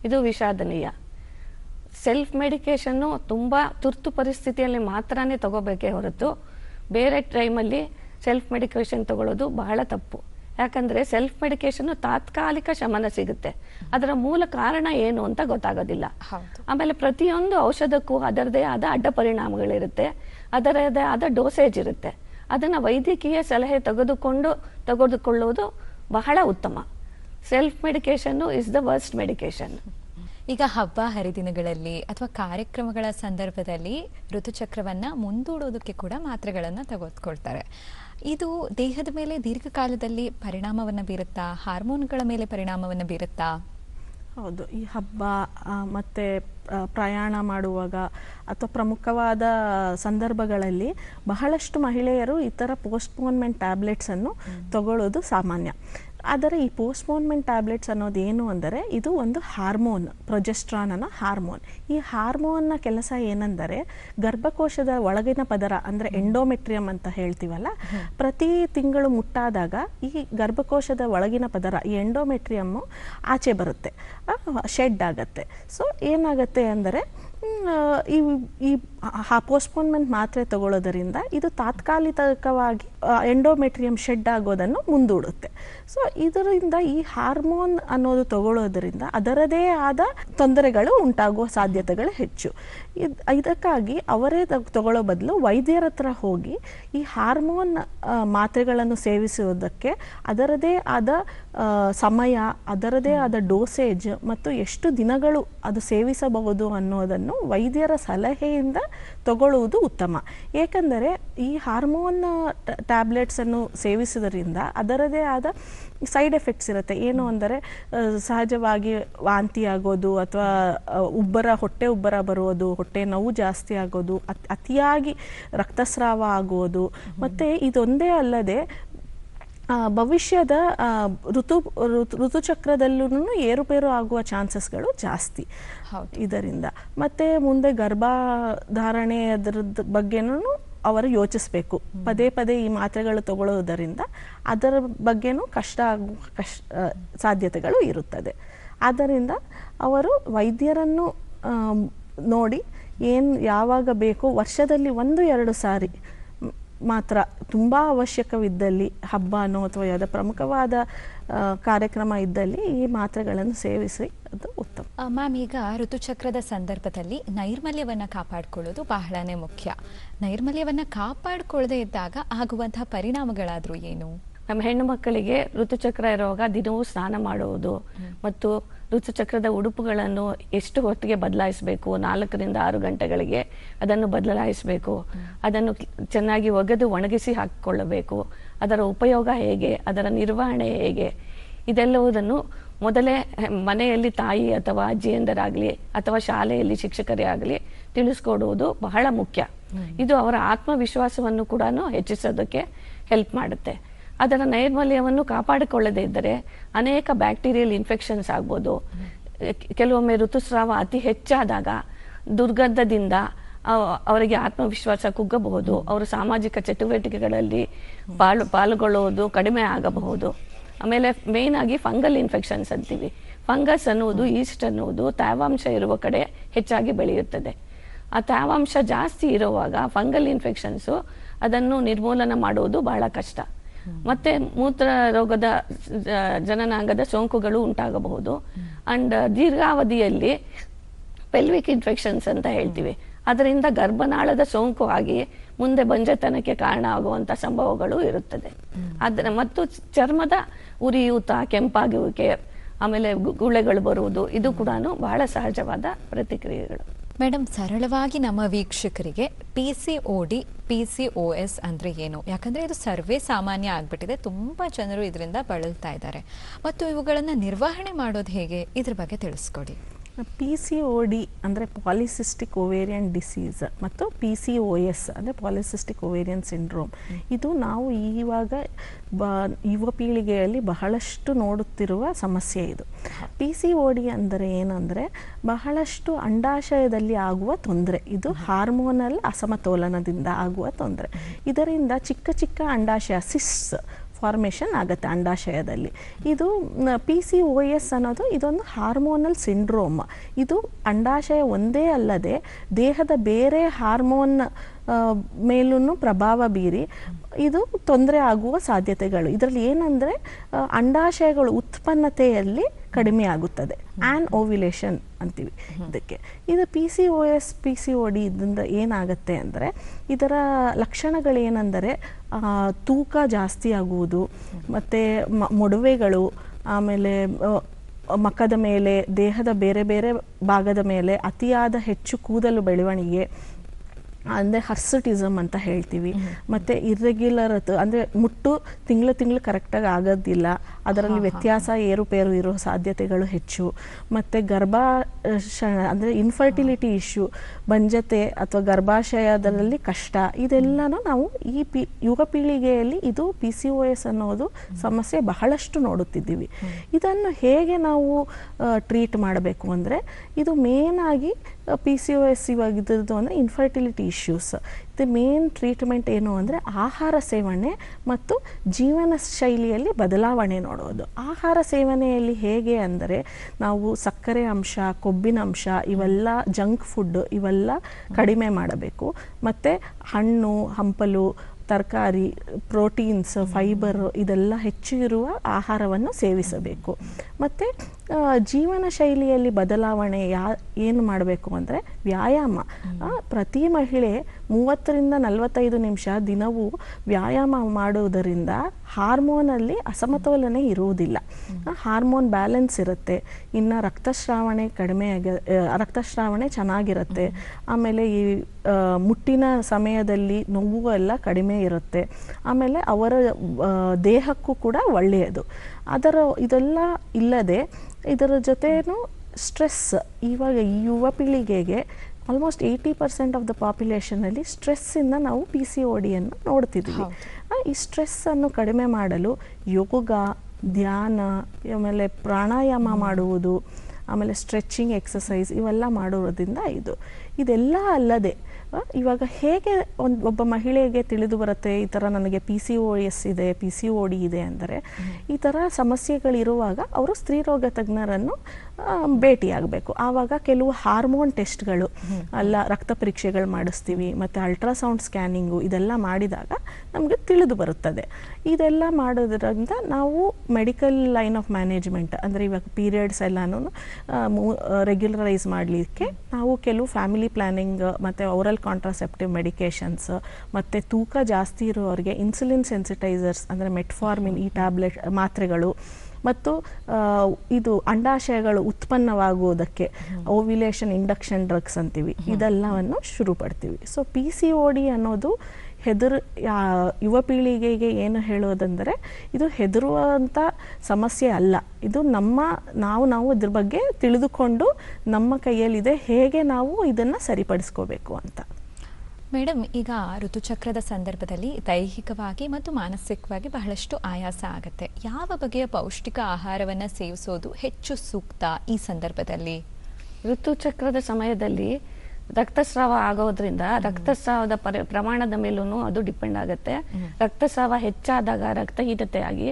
ಇದು ವಿಷಾದನೀಯ. ಸೆಲ್ಫ್ ಮೆಡಿಕೇಷನ್ನು ತುಂಬ ತುರ್ತು ಪರಿಸ್ಥಿತಿಯಲ್ಲಿ ಮಾತ್ರನೇ ತಗೋಬೇಕೇ ಹೊರತು ಬೇರೆ ಟೈಮಲ್ಲಿ ಸೆಲ್ಫ್ ಮೆಡಿಕೇಷನ್ ತಗೊಳ್ಳೋದು ಬಹಳ ತಪ್ಪು. ಯಾಕಂದರೆ ಸೆಲ್ಫ್ ಮೆಡಿಕೇಷನ್ನು ತಾತ್ಕಾಲಿಕ ಶಮನ ಸಿಗುತ್ತೆ. ಅದರ ಮೂಲ ಕಾರಣ ಏನು ಅಂತ ಗೊತ್ತಾಗೋದಿಲ್ಲ. ಆಮೇಲೆ ಪ್ರತಿಯೊಂದು ಔಷಧಕ್ಕೂ ಅದರದೇ ಆದ ಅಡ್ಡ ಪರಿಣಾಮಗಳಿರುತ್ತೆ. ಅದರದೇ ಆದ ಡೋಸೇಜ್ ಇರುತ್ತೆ. ಅದನ್ನು ವೈದ್ಯಕೀಯ ಸಲಹೆ ತೆಗೆದುಕೊಂಡು ತೆಗೆದುಕೊಳ್ಳುವುದು ಬಹಳ ಉತ್ತಮ. ಸೆಲ್ಫ್ ಮೆಡಿಕೇಶನ್ನು ಇಸ್ ದ ವರ್ಸ್ಟ್ ಮೆಡಿಕೇಶನ್ ಈಗ ಹಬ್ಬ ಹರಿದಿನಗಳಲ್ಲಿ ಅಥವಾ ಕಾರ್ಯಕ್ರಮಗಳ ಸಂದರ್ಭದಲ್ಲಿ ಋತುಚಕ್ರವನ್ನ ಮುಂದೂಡೋದಕ್ಕೆ ಕೂಡ ಮಾತ್ರೆಗಳನ್ನು ತೆಗೆದುಕೊಳ್ತಾರೆ. ಇದು ದೇಹದ ಮೇಲೆ ದೀರ್ಘಕಾಲದಲ್ಲಿ ಪರಿಣಾಮವನ್ನು ಬೀರುತ್ತಾ ಹಾರ್ಮೋನ್ಗಳ ಮೇಲೆ ಪರಿಣಾಮವನ್ನು ಬೀರುತ್ತಾ? ಹೌದು. ಈ ಹಬ್ಬ ಮತ್ತು ಪ್ರಯಾಣ ಮಾಡುವಾಗ ಅಥವಾ ಪ್ರಮುಖವಾದ ಸಂದರ್ಭಗಳಲ್ಲಿ ಬಹಳಷ್ಟು ಮಹಿಳೆಯರು ಈ ಥರ ಪೋಸ್ಟ್ಪೋನ್ಮೆಂಟ್ ಟ್ಯಾಬ್ಲೆಟ್ಸನ್ನು ತಗೊಳ್ಳೋದು ಸಾಮಾನ್ಯ. ಆದರೆ ಈ ಪೋಸ್ಟ್ಪೋನ್ಮೆಂಟ್ ಟ್ಯಾಬ್ಲೆಟ್ಸ್ ಅನ್ನೋದು ಏನು ಅಂದರೆ ಇದು ಒಂದು ಹಾರ್ಮೋನ್ ಪ್ರೊಜೆಸ್ಟ್ರಾನ್ ಅನ್ನೋ ಹಾರ್ಮೋನ್ ಈ ಹಾರ್ಮೋನ್ನ ಕೆಲಸ ಏನೆಂದರೆ ಗರ್ಭಕೋಶದ ಒಳಗಿನ ಪದರ ಅಂದರೆ ಎಂಡೋಮೆಟ್ರಿಯಂ ಅಂತ ಹೇಳ್ತೀವಲ್ಲ ಪ್ರತಿ ತಿಂಗಳು ಮುಟ್ಟಾದಾಗ ಈ ಗರ್ಭಕೋಶದ ಒಳಗಿನ ಪದರ ಈ ಎಂಡೋಮೆಟ್ರಿಯಮ್ಮು ಆಚೆ ಬರುತ್ತೆ ಶೆಡ್ ಆಗುತ್ತೆ. ಸೊ ಏನಾಗುತ್ತೆ ಅಂದರೆ ಈ ಈ ಈ ಪೋಸ್ಟ್ಪೋನ್ಮೆಂಟ್ ಮಾತ್ರೆ ತಗೊಳ್ಳೋದರಿಂದ ಇದು ತಾತ್ಕಾಲಿಕವಾಗಿ ಎಂಡೋಮೆಟ್ರಿಯಂ ಶೆಡ್ ಆಗೋದನ್ನು ಮುಂದೂಡುತ್ತೆ. ಸೊ ಇದರಿಂದ ಈ ಹಾರ್ಮೋನ್ ಅನ್ನೋದು ತಗೊಳ್ಳೋದರಿಂದ ಅದರದೇ ಆದ ತೊಂದರೆಗಳು ಉಂಟಾಗುವ ಸಾಧ್ಯತೆಗಳು ಹೆಚ್ಚು. ಇದ್, ಇದಕ್ಕಾಗಿ ಅವರೇ ತಗ್- ತಗೊಳ್ಳೋ ಬದಲು ವೈದ್ಯರ ಹತ್ರ ಹೋಗಿ ಈ ಹಾರ್ಮೋನ್ ಮಾತ್ರೆಗಳನ್ನು ಸೇವಿಸುವುದಕ್ಕೆ ಅದರದೇ ಆದ ಸಮಯ, ಅದರದೇ ಆದ ಡೋಸೇಜ್ ಮತ್ತು ಎಷ್ಟು ದಿನಗಳು ಅದು ಸೇವಿಸಬಹುದು ಅನ್ನೋದನ್ನು ವೈದ್ಯರ ಸಲಹೆಯಿಂದ ತಗೊಳ್ಳುವುದು ಉತ್ತಮ. ಏಕೆಂದರೆ ಈ ಹಾರ್ಮೋನ್ ಟ್ಯಾಬ್ಲೆಟ್ಸನ್ನು ಸೇವಿಸುವುದರಿಂದ ಅದರದೇ ಆದ ಸೈಡ್ ಎಫೆಕ್ಟ್ಸ್ ಇರುತ್ತೆ. ಏನು ಅಂದರೆ ಸಹಜವಾಗಿ ವಾಂತಿ ಆಗೋದು ಅಥವಾ ಉಬ್ಬರ ಹೊಟ್ಟೆ ಉಬ್ಬರ ಬರೋದು ಹೊಟ್ಟೆ ನೋವು ಜಾಸ್ತಿ ಆಗೋದು ಅತ್- ಅತಿಯಾಗಿ ರಕ್ತಸ್ರಾವ ಆಗೋದು. ಮತ್ತು ಇದೊಂದೇ ಅಲ್ಲದೆ ಭವಿಷ್ಯದ ಋತು ಋತು ಋತುಚಕ್ರದಲ್ಲೂ ಏರುಪೇರು ಆಗುವ ಚಾನ್ಸಸ್ಗಳು ಜಾಸ್ತಿ. ಇದರಿಂದ. ಮತ್ತೆ ಮುಂದೆ ಗರ್ಭಧಾರಣೆ ಅದರ ಬಗ್ಗೆನೂ ಅವರು ಯೋಚಿಸಬೇಕು. ಪದೇ ಪದೇ ಈ ಮಾತ್ರೆಗಳು ತಗೊಳ್ಳೋದರಿಂದ ಅದರ ಬಗ್ಗೆನೂ ಕಷ್ಟ ಆಗುವ ಕಷ್ಟ ಸಾಧ್ಯತೆಗಳು ಇರುತ್ತದೆ. ಆದ್ದರಿಂದ ಅವರು ವೈದ್ಯರನ್ನು ನೋಡಿ ಏನು ಯಾವಾಗ ಬೇಕೋ ವರ್ಷದಲ್ಲಿ ಒಂದು ಎರಡು ಸಾರಿ ಮಾತ್ರ ತುಂಬ ಅವಶ್ಯಕವಿದ್ದಲ್ಲಿ ಹಬ್ಬನೋ ಅಥವಾ ಯಾವುದೋ ಪ್ರಮುಖವಾದ ಕಾರ್ಯಕ್ರಮ ಇದ್ದಲ್ಲಿ ಈ ಮಾತ್ರೆಗಳನ್ನು ಸೇವಿಸಿ ಅದು ಉತ್ತಮ. ಮ್ಯಾಮ್, ಈಗ ಋತುಚಕ್ರದ ಸಂದರ್ಭದಲ್ಲಿ ನೈರ್ಮಲ್ಯವನ್ನು ಕಾಪಾಡಿಕೊಳ್ಳೋದು ಬಹಳನೇ ಮುಖ್ಯ. ನೈರ್ಮಲ್ಯವನ್ನು ಕಾಪಾಡಿಕೊಳ್ಳದೇ ಇದ್ದಾಗ ಆಗುವಂತಹ ಪರಿಣಾಮಗಳಾದರೂ ಏನು? ನಮ್ಮ ಹೆಣ್ಣು ಮಕ್ಕಳಿಗೆ ಋತುಚಕ್ರ ಇರುವಾಗ ದಿನವೂ ಸ್ನಾನ ಮಾಡುವುದು. ಮತ್ತು ಋತುಚಕ್ರದ ಉಡುಪುಗಳನ್ನು ಎಷ್ಟು ಹೊತ್ತಿಗೆ ಬದಲಾಯಿಸಬೇಕು? ನಾಲ್ಕರಿಂದ ಆರು ಗಂಟೆಗಳಿಗೆ ಅದನ್ನು ಬದಲಾಯಿಸಬೇಕು. ಅದನ್ನು ಚೆನ್ನಾಗಿ ಒಗೆದು ಒಣಗಿಸಿ ಹಾಕಿಕೊಳ್ಳಬೇಕು. ಅದರ ಉಪಯೋಗ ಹೇಗೆ? ಅದರ ನಿರ್ವಹಣೆ ಹೇಗೆ? ಇದೆಲ್ಲವುದನ್ನು ಮೊದಲೇ ಮನೆಯಲ್ಲಿ ತಾಯಿ ಅಥವಾ ಅಜ್ಜಿಯಂದರಾಗಲಿ ಅಥವಾ ಶಾಲೆಯಲ್ಲಿ ಶಿಕ್ಷಕರೇ ಆಗಲಿ ತಿಳಿಸ್ಕೊಡುವುದು ಬಹಳ ಮುಖ್ಯ. ಇದು ಅವರ ಆತ್ಮವಿಶ್ವಾಸವನ್ನು ಕೂಡ ಹೆಚ್ಚಿಸೋದಕ್ಕೆ ಹೆಲ್ಪ್ ಮಾಡುತ್ತೆ. ಅದರ ನೈರ್ಮಲ್ಯವನ್ನು ಕಾಪಾಡಿಕೊಳ್ಳದೇ ಇದ್ದರೆ ಅನೇಕ ಬ್ಯಾಕ್ಟೀರಿಯಲ್ ಇನ್ಫೆಕ್ಷನ್ಸ್ ಆಗ್ಬೋದು. ಕೆಲವೊಮ್ಮೆ ಋತುಸ್ರಾವ ಅತಿ ಹೆಚ್ಚಾದಾಗ ದುರ್ಗಂಧದಿಂದ ಅವರಿಗೆ ಆತ್ಮವಿಶ್ವಾಸ ಕುಗ್ಗಬಹುದು. ಅವರು ಸಾಮಾಜಿಕ ಚಟುವಟಿಕೆಗಳಲ್ಲಿ ಪಾಲು, ಪಾಲ್ಗೊಳ್ಳುವುದು ಕಡಿಮೆ ಆಗಬಹುದು. ಆಮೇಲೆ ಮೇನ್ ಆಗಿ ಫಂಗಲ್ ಇನ್ಫೆಕ್ಷನ್ಸ್ ಅಂತೀವಿ. ಫಂಗಸ್ ಅನ್ನುವುದು ಈಸ್ಟ್ ಅನ್ನುವುದು ತೇವಾಂಶ ಇರುವ ಕಡೆ ಹೆಚ್ಚಾಗಿ ಬೆಳೆಯುತ್ತದೆ. ಆ ತೇವಾಂಶ ಜಾಸ್ತಿ ಇರುವಾಗ ಫಂಗಲ್ ಇನ್ಫೆಕ್ಷನ್ಸು ಅದನ್ನು ನಿರ್ಮೂಲನ ಮಾಡುವುದು ಬಹಳ ಕಷ್ಟ. ಮತ್ತೆ ಮೂತ್ರ ರೋಗದ ಜನನಾಂಗದ ಸೋಂಕುಗಳು ಉಂಟಾಗಬಹುದು. ಅಂಡ್ ದೀರ್ಘಾವಧಿಯಲ್ಲಿ ಪೆಲ್ವಿಕ್ ಇನ್ಫೆಕ್ಷನ್ಸ್ ಅಂತ ಹೇಳ್ತೀವಿ. ಅದರಿಂದ ಗರ್ಭನಾಳದ ಸೋಂಕು ಆಗಿ ಮುಂದೆ ಬಂಜೆತನಕ್ಕೆ ಕಾರಣ ಆಗುವಂತ ಸಂಭವಗಳು ಇರುತ್ತದೆ. ಅದರ ಮತ್ತು ಚರ್ಮದ ಉರಿಯೂತ, ಕೆಂಪಾಗುವಿಕೆ, ಆಮೇಲೆ ಗುಳೆಗಳು ಬರುವುದು, ಇದು ಕೂಡ ಬಹಳ ಸಹಜವಾದ ಪ್ರತಿಕ್ರಿಯೆಗಳು. ಮೇಡಮ್ ಸರಳವಾಗಿ ನಮ್ಮ ವೀಕ್ಷಕರಿಗೆ P C O D P C O S ಅಂದರೆ ಏನು? ಯಾಕಂದರೆ ಇದು ಸರ್ವೇ ಸಾಮಾನ್ಯ ಆಗಿಬಿಟ್ಟಿದೆ. ತುಂಬ ಜನರು ಇದರಿಂದ ಬಳಲ್ತಾ ಇದ್ದಾರೆ. ಮತ್ತು ಇವುಗಳನ್ನು ನಿರ್ವಹಣೆ ಮಾಡೋದು ಹೇಗೆ? ಇದ್ರ ಬಗ್ಗೆ ತಿಳಿಸ್ಕೊಡಿ. ಪಿ ಸಿ ಒ ಡಿ ಅಂದರೆ ಪಾಲಿಸಿಸ್ಟಿಕ್ ಒವೇರಿಯನ್ ಡಿಸೀಸ್ ಮತ್ತು ಪಿ ಸಿ ಒ ಎಸ್ ಅಂದರೆ ಪಾಲಿಸಿಸ್ಟಿಕ್ ಓವೇರಿಯನ್ ಸಿಂಡ್ರೋಮ್ ಇದು ನಾವು ಇವಾಗ ಬ ಯುವ ಪೀಳಿಗೆಯಲ್ಲಿ ಬಹಳಷ್ಟು ನೋಡುತ್ತಿರುವ ಸಮಸ್ಯೆ ಇದು. ಪಿ ಸಿ ಒ ಡಿ ಅಂದರೆ ಏನಂದರೆ ಬಹಳಷ್ಟು ಅಂಡಾಶಯದಲ್ಲಿ ಆಗುವ ತೊಂದರೆ. ಇದು ಹಾರ್ಮೋನಲ್ ಅಸಮತೋಲನದಿಂದ ಆಗುವ ತೊಂದರೆ. ಇದರಿಂದ ಚಿಕ್ಕ ಚಿಕ್ಕ ಅಂಡಾಶಯ ಸಿಸ್ ಫಾರ್ಮೇಷನ್ ಆಗುತ್ತೆ ಅಂಡಾಶಯದಲ್ಲಿ. ಇದು ಪಿ ಸಿ ಒ ಎಸ್ ಅನ್ನೋದು ಇದೊಂದು ಹಾರ್ಮೋನಲ್ ಸಿಂಡ್ರೋಮ್ ಇದು ಅಂಡಾಶಯ ಒಂದೇ ಅಲ್ಲದೆ ದೇಹದ ಬೇರೆ ಹಾರ್ಮೋನ್ ಮೇಲೂ ಪ್ರಭಾವ ಬೀರಿ ಇದು ತೊಂದರೆ ಆಗುವ ಸಾಧ್ಯತೆಗಳು. ಇದರಲ್ಲಿ ಏನಂದರೆ ಅಂಡಾಶಯಗಳು ಉತ್ಪನ್ನತೆಯಲ್ಲಿ ಕಡಿಮೆ ಆಗುತ್ತದೆ. ಆ್ಯನ್ ಓವಿಲೇಷನ್ ಅಂತೀವಿ ಇದಕ್ಕೆ. ಇದು P C O S P C O D ಇದರಿಂದ ಏನಾಗುತ್ತೆ ಅಂದರೆ ಇದರ ಲಕ್ಷಣಗಳೇನೆಂದರೆ ತೂಕ ಜಾಸ್ತಿ ಆಗುವುದು, ಮತ್ತು ಮೊಡವೆಗಳು, ಆಮೇಲೆ ಮಕ್ಕದ ಮೇಲೆ, ದೇಹದ ಬೇರೆ ಬೇರೆ ಭಾಗದ ಮೇಲೆ ಅತಿಯಾದ ಹೆಚ್ಚು ಕೂದಲು ಬೆಳವಣಿಗೆ ಅಂದರೆ ಹರ್ಸುಟಿಸಮ್ ಅಂತ ಹೇಳ್ತೀವಿ. ಮತ್ತು ಇರ್ರೆಗ್ಯುಲರ್ ಅಂದರೆ ಮುಟ್ಟು ತಿಂಗಳು ತಿಂಗಳು ಕರೆಕ್ಟಾಗಿ ಆಗೋದಿಲ್ಲ. ಅದರಲ್ಲಿ ವ್ಯತ್ಯಾಸ ಏರುಪೇರು ಇರೋ ಸಾಧ್ಯತೆಗಳು ಹೆಚ್ಚು. ಮತ್ತು ಗರ್ಭಾಶಯ ಅಂದರೆ ಇನ್ಫರ್ಟಿಲಿಟಿ ಇಶ್ಯೂ ಬಂಜತೆ ಅಥವಾ ಗರ್ಭಾಶಯದಲ್ಲಿ ಕಷ್ಟ ಇದೆಲ್ಲನೂ ನಾವು ಈ ಪಿ ಯುವ ಪೀಳಿಗೆಯಲ್ಲಿ ಇದು ಪಿ ಸಿ ಒ ಎಸ್ ಅನ್ನೋದು ಸಮಸ್ಯೆ ಬಹಳಷ್ಟು ನೋಡುತ್ತಿದ್ದೀವಿ. ಇದನ್ನು ಹೇಗೆ ನಾವು ಟ್ರೀಟ್ ಮಾಡಬೇಕು ಅಂದರೆ ಇದು ಮೇನಾಗಿ ಪಿ ಸಿ ಒ ಎಸ್ ಇವಾಗ ಅಂದರೆ ಇನ್ಫರ್ಟಿಲಿಟಿ ಇಶ್ಯೂಸ್ ಇದು ಮೇನ್ ಟ್ರೀಟ್ಮೆಂಟ್ ಏನು ಅಂದರೆ ಆಹಾರ ಸೇವನೆ ಮತ್ತು ಜೀವನ ಶೈಲಿಯಲ್ಲಿ ಬದಲಾವಣೆ ನೋಡೋದು ಆಹಾರ ಸೇವನೆಯಲ್ಲಿ ಹೇಗೆ ಅಂದರೆ ನಾವು ಸಕ್ಕರೆ ಅಂಶ, ಕೊಬ್ಬಿನ ಅಂಶ, ಇವೆಲ್ಲ ಜಂಕ್ ಫುಡ್ ಇವೆಲ್ಲ ಕಡಿಮೆ ಮಾಡಬೇಕು. ಮತ್ತು ಹಣ್ಣು, ಹಂಪಲು ತರಕಾರಿ, ಪ್ರೋಟೀನ್ಸ್ ಫೈಬರ್ ಇದೆಲ್ಲ ಹೆಚ್ಚು ಇರುವ ಆಹಾರವನ್ನು ಸೇವಿಸಬೇಕು. ಮತ್ತು ಜೀವನ ಶೈಲಿಯಲ್ಲಿ ಬದಲಾವಣೆ ಯಾ, ಏನು ಮಾಡಬೇಕು ಅಂದರೆ ವ್ಯಾಯಾಮ. ಪ್ರತಿ ಮಹಿಳೆ ಮೂವತ್ತರಿಂದ ನಲವತ್ತೈದು ನಿಮಿಷ ದಿನವೂ ವ್ಯಾಯಾಮ ಮಾಡುವುದರಿಂದ ಹಾರ್ಮೋನಲ್ಲಿ ಅಸಮತೋಲನೆ ಇರುವುದಿಲ್ಲ. ಹಾರ್ಮೋನ್ ಬ್ಯಾಲೆನ್ಸ್ ಇರುತ್ತೆ. ಇನ್ನು ರಕ್ತಸ್ರಾವಣೆ ಕಡಿಮೆ ಆಗ ರಕ್ತ ರಕ್ತಸ್ರಾವಣೆ ಚೆನ್ನಾಗಿರುತ್ತೆ. ಆಮೇಲೆ ಈ ಮುಟ್ಟಿನ ಸಮಯದಲ್ಲಿ ನೋವು ಎಲ್ಲ ಕಡಿಮೆ ಇರುತ್ತೆ. ಆಮೇಲೆ ಅವರ ದೇಹಕ್ಕೂ ಕೂಡ ಒಳ್ಳೆಯದು. ಅದರ ಇದೆಲ್ಲ ಇಲ್ಲದೆ ಇದರ ಜೊತೆಯೂ ಸ್ಟ್ರೆಸ್. ಇವಾಗ ಯುವ ಪೀಳಿಗೆಗೆ almost eighty percent of the ಪಾಪ್ಯುಲೇಷನಲ್ಲಿ ಸ್ಟ್ರೆಸ್ಸಿಂದ ನಾವು ಪಿ ಸಿ ಒ ಡಿಯನ್ನು ನೋಡ್ತಿದ್ವಿ. ಆ, ಈ ಸ್ಟ್ರೆಸ್ಸನ್ನು ಕಡಿಮೆ ಮಾಡಲು ಯೋಗ ಧ್ಯಾನ ಆಮೇಲೆ ಪ್ರಾಣಾಯಾಮ ಮಾಡುವುದು ಆಮೇಲೆ ಸ್ಟ್ರೆಚಿಂಗ್ ಎಕ್ಸಸೈಸ್ ಇವೆಲ್ಲ ಮಾಡೋದ್ರಿಂದ ಇದು. ಇದೆಲ್ಲ ಅಲ್ಲದೆ ಇವಾಗ ಹೇಗೆ ಒಂದು ಒಬ್ಬ ಮಹಿಳೆಗೆ ತಿಳಿದು ಬರುತ್ತೆ ಈ ಥರ ನನಗೆ ಪಿ ಸಿ ಒ ಎಸ್ ಇದೆ ಪಿ ಸಿ ಒ ಡಿ ಇದೆ ಅಂದರೆ ಈ ಥರ ಸಮಸ್ಯೆಗಳಿರುವಾಗ ಅವರು ಸ್ತ್ರೀರೋಗ ತಜ್ಞರನ್ನು ಭೇಟಿಯಾಗಬೇಕು. ಆವಾಗ ಕೆಲವು ಹಾರ್ಮೋನ್ ಟೆಸ್ಟ್ಗಳು, ಅಲ್ಲ ರಕ್ತ ಪರೀಕ್ಷೆಗಳು ಮಾಡಿಸ್ತೀವಿ, ಮತ್ತು ಅಲ್ಟ್ರಾಸೌಂಡ್ ಸ್ಕ್ಯಾನಿಂಗು ಇದೆಲ್ಲ ಮಾಡಿದಾಗ ನಮಗೆ ತಿಳಿದು ಬರುತ್ತದೆ. ಇದೆಲ್ಲ ಮಾಡೋದ್ರಿಂದ ನಾವು ಮೆಡಿಕಲ್ ಲೈನ್ ಆಫ್ ಮ್ಯಾನೇಜ್ಮೆಂಟ್, ಅಂದರೆ ಇವಾಗ ಪೀರಿಯಡ್ಸ್ ಎಲ್ಲನೂ ರೆಗ್ಯುಲರೈಸ್ ಮಾಡಲಿಕ್ಕೆ ನಾವು ಕೆಲವು ಫ್ಯಾಮಿಲಿ ಪ್ಲ್ಯಾನಿಂಗ್ ಮತ್ತು ಓರಲ್ ಕಾಂಟ್ರಾಸೆಪ್ಟಿವ್ ಮೆಡಿಕೇಷನ್ಸ್, ಮತ್ತು ತೂಕ ಜಾಸ್ತಿ ಇರೋರಿಗೆ ಇನ್ಸುಲಿನ್ ಸೆನ್ಸಿಟೈಸರ್ಸ್, ಅಂದರೆ ಮೆಟ್ಫಾರ್ಮಿನ್ ಈ ಟ್ಯಾಬ್ಲೆಟ್ ಮಾತ್ರೆಗಳು ಮತ್ತು ಇದು ಅಂಡಾಶಯಗಳು ಉತ್ಪನ್ನವಾಗುವುದಕ್ಕೆ ಓವಿಲೇಷನ್ ಇಂಡಕ್ಷನ್ ಡ್ರಗ್ಸ್ ಅಂತೀವಿ. ಇದೆಲ್ಲವನ್ನು ಶುರು ಪಡ್ತೀವಿ. So P C O D ಅನ್ನೋದು ಹೆದರು ಯಾ- ಯುವ ಪೀಳಿಗೆಗೆ ಏನು ಹೇಳೋದಂದರೆ ಇದು ಹೆದರುವಂಥ ಸಮಸ್ಯೆ ಅಲ್ಲ. ಇದು ನಮ್ಮ ನಾವು ನಾವು ಇದ್ರ ಬಗ್ಗೆ ತಿಳಿದುಕೊಂಡು ನಮ್ಮ ಕೈಯಲ್ಲಿದೆ. ಹೇಗೆ ನಾವು ಇದನ್ನು ಸರಿಪಡಿಸ್ಕೋಬೇಕು ಅಂತ. ಮೇಡಮ್ ಈಗ ಋತುಚಕ್ರದ ಸಂದರ್ಭದಲ್ಲಿ ದೈಹಿಕವಾಗಿ ಮತ್ತು ಮಾನಸಿಕವಾಗಿ ಬಹಳಷ್ಟು ಆಯಾಸ ಆಗುತ್ತೆ. ಯಾವ ಬಗೆಯ ಪೌಷ್ಟಿಕ ಆಹಾರವನ್ನು ಸೇವಿಸೋದು ಹೆಚ್ಚು ಸೂಕ್ತ ಈ ಸಂದರ್ಭದಲ್ಲಿ? ಋತುಚಕ್ರದ ಸಮಯದಲ್ಲಿ ರಕ್ತಸ್ರಾವ ಆಗೋದ್ರಿಂದ ರಕ್ತಸ್ರಾವದ ಪರಿ ಪ್ರಮಾಣದ ಮೇಲೂ ಅದು ಡಿಪೆಂಡ್ ಆಗುತ್ತೆ. ರಕ್ತಸ್ರಾವ ಹೆಚ್ಚಾದಾಗ ರಕ್ತಹೀನತೆ ಆಗಿ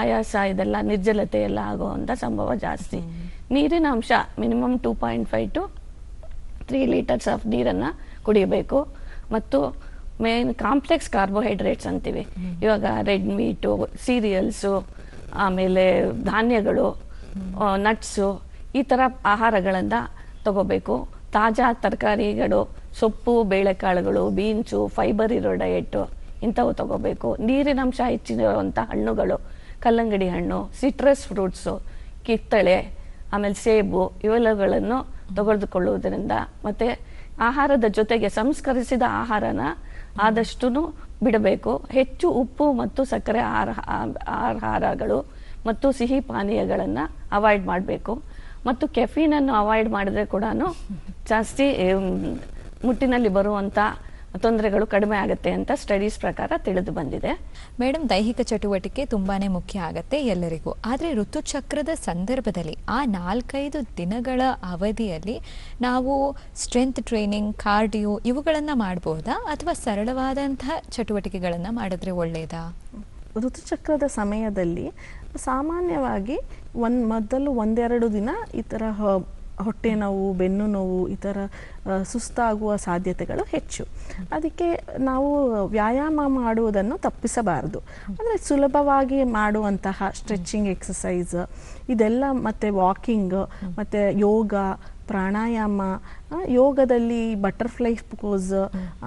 ಆಯಾಸ ಇದೆಲ್ಲ ನಿರ್ಜಲತೆ ಎಲ್ಲ ಆಗುವಂಥ ಸಂಭವ ಜಾಸ್ತಿ. ನೀರಿನ ಅಂಶ minimum two point five to three litres of ನೀರನ್ನು ಕುಡಿಯಬೇಕು. ಮತ್ತು ಮೇನ್ ಕಾಂಪ್ಲೆಕ್ಸ್ ಕಾರ್ಬೋಹೈಡ್ರೇಟ್ಸ್ ಅಂತೀವಿ. ಇವಾಗ ರೆಡ್ ಮೀಟು ಸೀರಿಯಲ್ಸು ಆಮೇಲೆ ಧಾನ್ಯಗಳು ನಟ್ಸು ಈ ಥರ ಆಹಾರಗಳನ್ನು ತಗೋಬೇಕು. ತಾಜಾ ತರಕಾರಿಗಳು ಸೊಪ್ಪು ಬೇಳೆಕಾಳುಗಳು ಬೀನ್ಸು ಫೈಬರ್ ಇರೋ ಡಯೆಟ್ಟು ಇಂಥವು ತಗೋಬೇಕು. ನೀರಿನಂಶ ಹೆಚ್ಚಿರುವಂಥ ಹಣ್ಣುಗಳು ಕಲ್ಲಂಗಡಿ ಹಣ್ಣು ಸಿಟ್ರಸ್ ಫ್ರೂಟ್ಸು ಕಿತ್ತಳೆ ಆಮೇಲೆ ಸೇಬು ಇವೆಲ್ಲಗಳನ್ನು ತೆಗೆದುಕೊಳ್ಳುವುದರಿಂದ ಮತ್ತು ಆಹಾರದ ಜೊತೆಗೆ ಸಂಸ್ಕರಿಸಿದ ಆಹಾರನ ಆದಷ್ಟು ಬಿಡಬೇಕು. ಹೆಚ್ಚು ಉಪ್ಪು ಮತ್ತು ಸಕ್ಕರೆ ಆಹಾರ, ಆಹಾರಗಳು ಮತ್ತು ಸಿಹಿ ಪಾನೀಯಗಳನ್ನು ಅವಾಯ್ಡ್ ಮಾಡಬೇಕು. ಮತ್ತು ಕೆಫೀನನ್ನು ಅವಾಯ್ಡ್ ಮಾಡಿದ್ರೆ ಕೂಡ ಜಾಸ್ತಿ ಮುಟ್ಟಿನಲ್ಲಿ ಬರುವಂಥ ತೊಂದರೆಗಳು ಕಡಿಮೆ ಆಗುತ್ತೆ ಅಂತ ಸ್ಟಡೀಸ್ ಪ್ರಕಾರ ತಿಳಿದು ಬಂದಿದೆ. ಮೇಡಮ್ ದೈಹಿಕ ಚಟುವಟಿಕೆ ತುಂಬಾನೇ ಮುಖ್ಯ ಆಗತ್ತೆ ಎಲ್ಲರಿಗೂ. ಆದರೆ ಋತುಚಕ್ರದ ಸಂದರ್ಭದಲ್ಲಿ ಆ ನಾಲ್ಕೈದು ದಿನಗಳ ಅವಧಿಯಲ್ಲಿ ನಾವು ಸ್ಟ್ರೆಂತ್ ಟ್ರೈನಿಂಗ್ ಕಾರ್ಡಿಯೋ ಇವುಗಳನ್ನು ಮಾಡಬಹುದಾ ಅಥವಾ ಸರಳವಾದಂತಹ ಚಟುವಟಿಕೆಗಳನ್ನು ಮಾಡಿದ್ರೆ ಒಳ್ಳೆಯದಾ ಋತುಚಕ್ರದ ಸಮಯದಲ್ಲಿ ಸಾಮಾನ್ಯವಾಗಿ ಒಂದು ಮೊದಲು ಒಂದೆರಡು ದಿನ ಈ ಥರ ಹೊಟ್ಟೆ ನೋವು, ಬೆನ್ನು ನೋವು ಈ ಥರ ಸುಸ್ತಾಗುವ ಸಾಧ್ಯತೆಗಳು ಹೆಚ್ಚು. ಅದಕ್ಕೆ ನಾವು ವ್ಯಾಯಾಮ ಮಾಡುವುದನ್ನು ತಪ್ಪಿಸಬಾರದು. ಅಂದರೆ ಸುಲಭವಾಗಿ ಮಾಡುವಂತಹ ಸ್ಟ್ರೆಚಿಂಗ್ ಎಕ್ಸಸೈಸ್ ಇದೆಲ್ಲ ಮತ್ತು ವಾಕಿಂಗ್ ಮತ್ತು ಯೋಗ, ಪ್ರಾಣಾಯಾಮ ಯೋಗದಲ್ಲಿ ಬಟರ್ಫ್ಲೈ ಪೋಸ್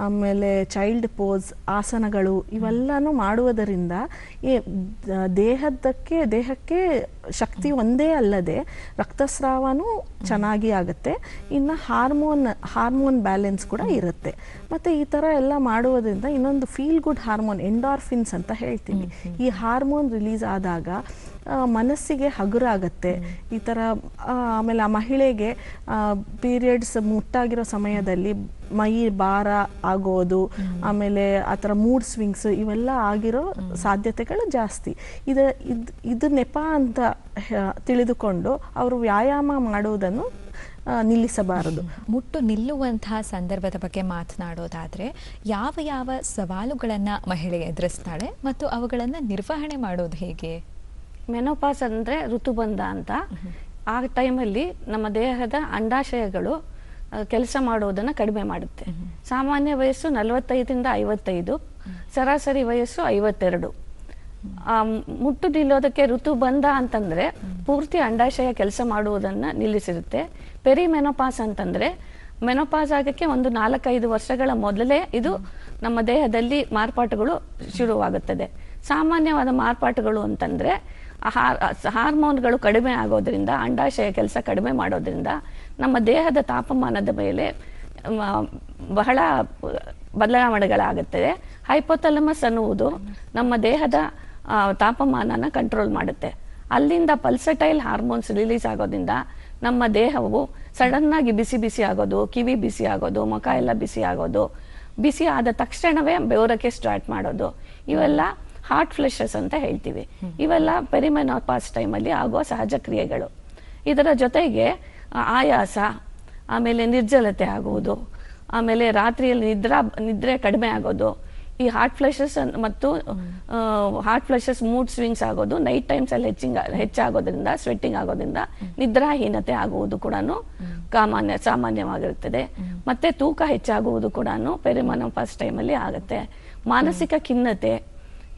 ಆಮೇಲೆ ಚೈಲ್ಡ್ ಪೋಸ್ ಆಸನಗಳು ಇವೆಲ್ಲನೂ ಮಾಡುವುದರಿಂದ ಏ ದೇಹದಕ್ಕೆ ದೇಹಕ್ಕೆ ಶಕ್ತಿ ಒಂದೇ ಅಲ್ಲದೆ ರಕ್ತಸ್ರಾವನೂ ಚೆನ್ನಾಗಿ ಆಗುತ್ತೆ. ಇನ್ನು ಹಾರ್ಮೋನ್ ಹಾರ್ಮೋನ್ ಬ್ಯಾಲೆನ್ಸ್ ಕೂಡ ಇರುತ್ತೆ. ಮತ್ತು ಈ ಥರ ಎಲ್ಲ ಮಾಡುವುದರಿಂದ ಇನ್ನೊಂದು ಫೀಲ್ ಗುಡ್ ಹಾರ್ಮೋನ್ ಎಂಡಾರ್ಫಿನ್ಸ್ ಅಂತ ಹೇಳ್ತೀವಿ ಈ ಹಾರ್ಮೋನ್ ರಿಲೀಸ್ ಆದಾಗ ಮನಸ್ಸಿಗೆ ಹಗುರಾಗತ್ತೆ. ಈ ಥರ ಆಮೇಲೆ ಆ ಮಹಿಳೆಗೆ ಪೀರಿಯಡ್ಸ್ ಮುಟ್ಟಾಗಿರೋ ಸಮಯದಲ್ಲಿ ಮೈ ಭಾರ ಆಗೋದು ಆಮೇಲೆ ಆ ಥರ ಮೂಡ್ ಸ್ವಿಂಗ್ಸ್ ಇವೆಲ್ಲ ಆಗಿರೋ ಸಾಧ್ಯತೆಗಳು ಜಾಸ್ತಿ. ಇದು ಇದು ಇದು ನೆಪ ಅಂತ ತಿಳಿದುಕೊಂಡು ಅವರು ವ್ಯಾಯಾಮ ಮಾಡುವುದನ್ನು ನಿಲ್ಲಿಸಬಾರದು. ಮುಟ್ಟು ನಿಲ್ಲುವಂತಹ ಸಂದರ್ಭದ ಬಗ್ಗೆ ಮಾತನಾಡೋದಾದ್ರೆ ಯಾವ ಯಾವ ಸವಾಲುಗಳನ್ನು ಮಹಿಳೆ ಎದುರಿಸ್ತಾಳೆ ಮತ್ತು ಅವುಗಳನ್ನು ನಿರ್ವಹಣೆ ಮಾಡೋದು ಹೇಗೆ? ಮೆನೋಪಾಸ್ ಅಂದರೆ ಋತುಬಂಧ ಅಂತ. ಆ ಟೈಮಲ್ಲಿ ನಮ್ಮ ದೇಹದ ಅಂಡಾಶಯಗಳು ಕೆಲಸ ಮಾಡುವುದನ್ನು ಕಡಿಮೆ ಮಾಡುತ್ತೆ. ಸಾಮಾನ್ಯ ವಯಸ್ಸು ನಲವತ್ತೈದರಿಂದ ಐವತ್ತೈದು, ಸರಾಸರಿ ವಯಸ್ಸು ಐವತ್ತೆರಡು. ಮುಟ್ಟು ನಿಲ್ಲೋದಕ್ಕೆ ಋತುಬಂಧ ಅಂತಂದ್ರೆ ಪೂರ್ತಿ ಅಂಡಾಶಯ ಕೆಲಸ ಮಾಡುವುದನ್ನು ನಿಲ್ಲಿಸಿರುತ್ತೆ. ಪೆರಿ ಮೆನೋಪಾಸ್ ಅಂತಂದ್ರೆ ಮೆನೋಪಾಸ್ ಆಗಕ್ಕೆ ಒಂದು ನಾಲ್ಕೈದು ವರ್ಷಗಳ ಮೊದಲೇ ಇದು ನಮ್ಮ ದೇಹದಲ್ಲಿ ಮಾರ್ಪಾಟುಗಳು ಶುರುವಾಗುತ್ತದೆ. ಸಾಮಾನ್ಯವಾದ ಮಾರ್ಪಾಟುಗಳು ಅಂತಂದ್ರೆ ಹಾರ್- ಹಾರ್ಮೋನ್ಗಳು ಕಡಿಮೆ ಆಗೋದ್ರಿಂದ, ಅಂಡಾಶಯ ಕೆಲಸ ಕಡಿಮೆ ಮಾಡೋದ್ರಿಂದ ನಮ್ಮ ದೇಹದ ತಾಪಮಾನದ ಮೇಲೆ ಬಹಳ ಬದಲಾವಣೆಗಳಾಗುತ್ತದೆ ಹೈಪೋಥಲಮಸ್ ಅನ್ನುವುದು ನಮ್ಮ ದೇಹದ ತಾಪಮಾನನ ಕಂಟ್ರೋಲ್ ಮಾಡುತ್ತೆ. ಅಲ್ಲಿಂದ ಪಲ್ಸಟೈಲ್ ಹಾರ್ಮೋನ್ಸ್ ರಿಲೀಸ್ ಆಗೋದ್ರಿಂದ ನಮ್ಮ ದೇಹವು ಸಡನ್ ಆಗಿ ಬಿಸಿ ಬಿಸಿ ಆಗೋದು, ಕಿವಿ ಬಿಸಿ ಆಗೋದು, ಮುಖ ಎಲ್ಲ ಬಿಸಿ ಆಗೋದು. ಬಿಸಿ ಆದ ತಕ್ಷಣವೇ ಬೆವರಕ್ಕೆ ಸ್ಟಾರ್ಟ್ ಮಾಡೋದು. ಇವೆಲ್ಲ ಹಾರ್ಟ್ ಫ್ಲೆಷಸ್ ಅಂತ ಹೇಳ್ತೀವಿ. ಇವೆಲ್ಲ ಪೆರಿಮೆನೋಪಾಸ್ ಟೈಮಲ್ಲಿ ಆಗುವ ಸಹಜ ಕ್ರಿಯೆಗಳು. ಇದರ ಜೊತೆಗೆ ಆಯಾಸ, ಆಮೇಲೆ ನಿರ್ಜಲತೆ ಆಗುವುದು, ಆಮೇಲೆ ರಾತ್ರಿಯಲ್ಲಿ ನಿದ್ರಾ, ನಿದ್ರೆ ಕಡಿಮೆ ಆಗೋದು, ಈ ಹಾರ್ಟ್ ಫ್ಲಶಸ್ ಮತ್ತು ಹಾರ್ಟ್ ಫ್ಲಶಸ್ ಮೂಡ್ ಸ್ವಿಂಗ್ಸ್ ಆಗೋದು ನೈಟ್ ಟೈಮ್ಸ್ ಅಲ್ಲಿ ಹೆಚ್ಚಿಂಗ್, ಹೆಚ್ಚಾಗೋದ್ರಿಂದ ಸ್ವೆಟ್ಟಿಂಗ್ ಆಗೋದ್ರಿಂದ ನಿದ್ರಾಹೀನತೆ ಆಗುವುದು ಕೂಡ ಸಾಮಾನ್ಯ ಸಾಮಾನ್ಯವಾಗಿರುತ್ತದೆ. ಮತ್ತೆ ತೂಕ ಹೆಚ್ಚಾಗುವುದು ಕೂಡ ಪೆರಿಮನ ಫಸ್ಟ್ ಟೈಮಲ್ಲಿ ಆಗುತ್ತೆ. ಮಾನಸಿಕ ಖಿನ್ನತೆ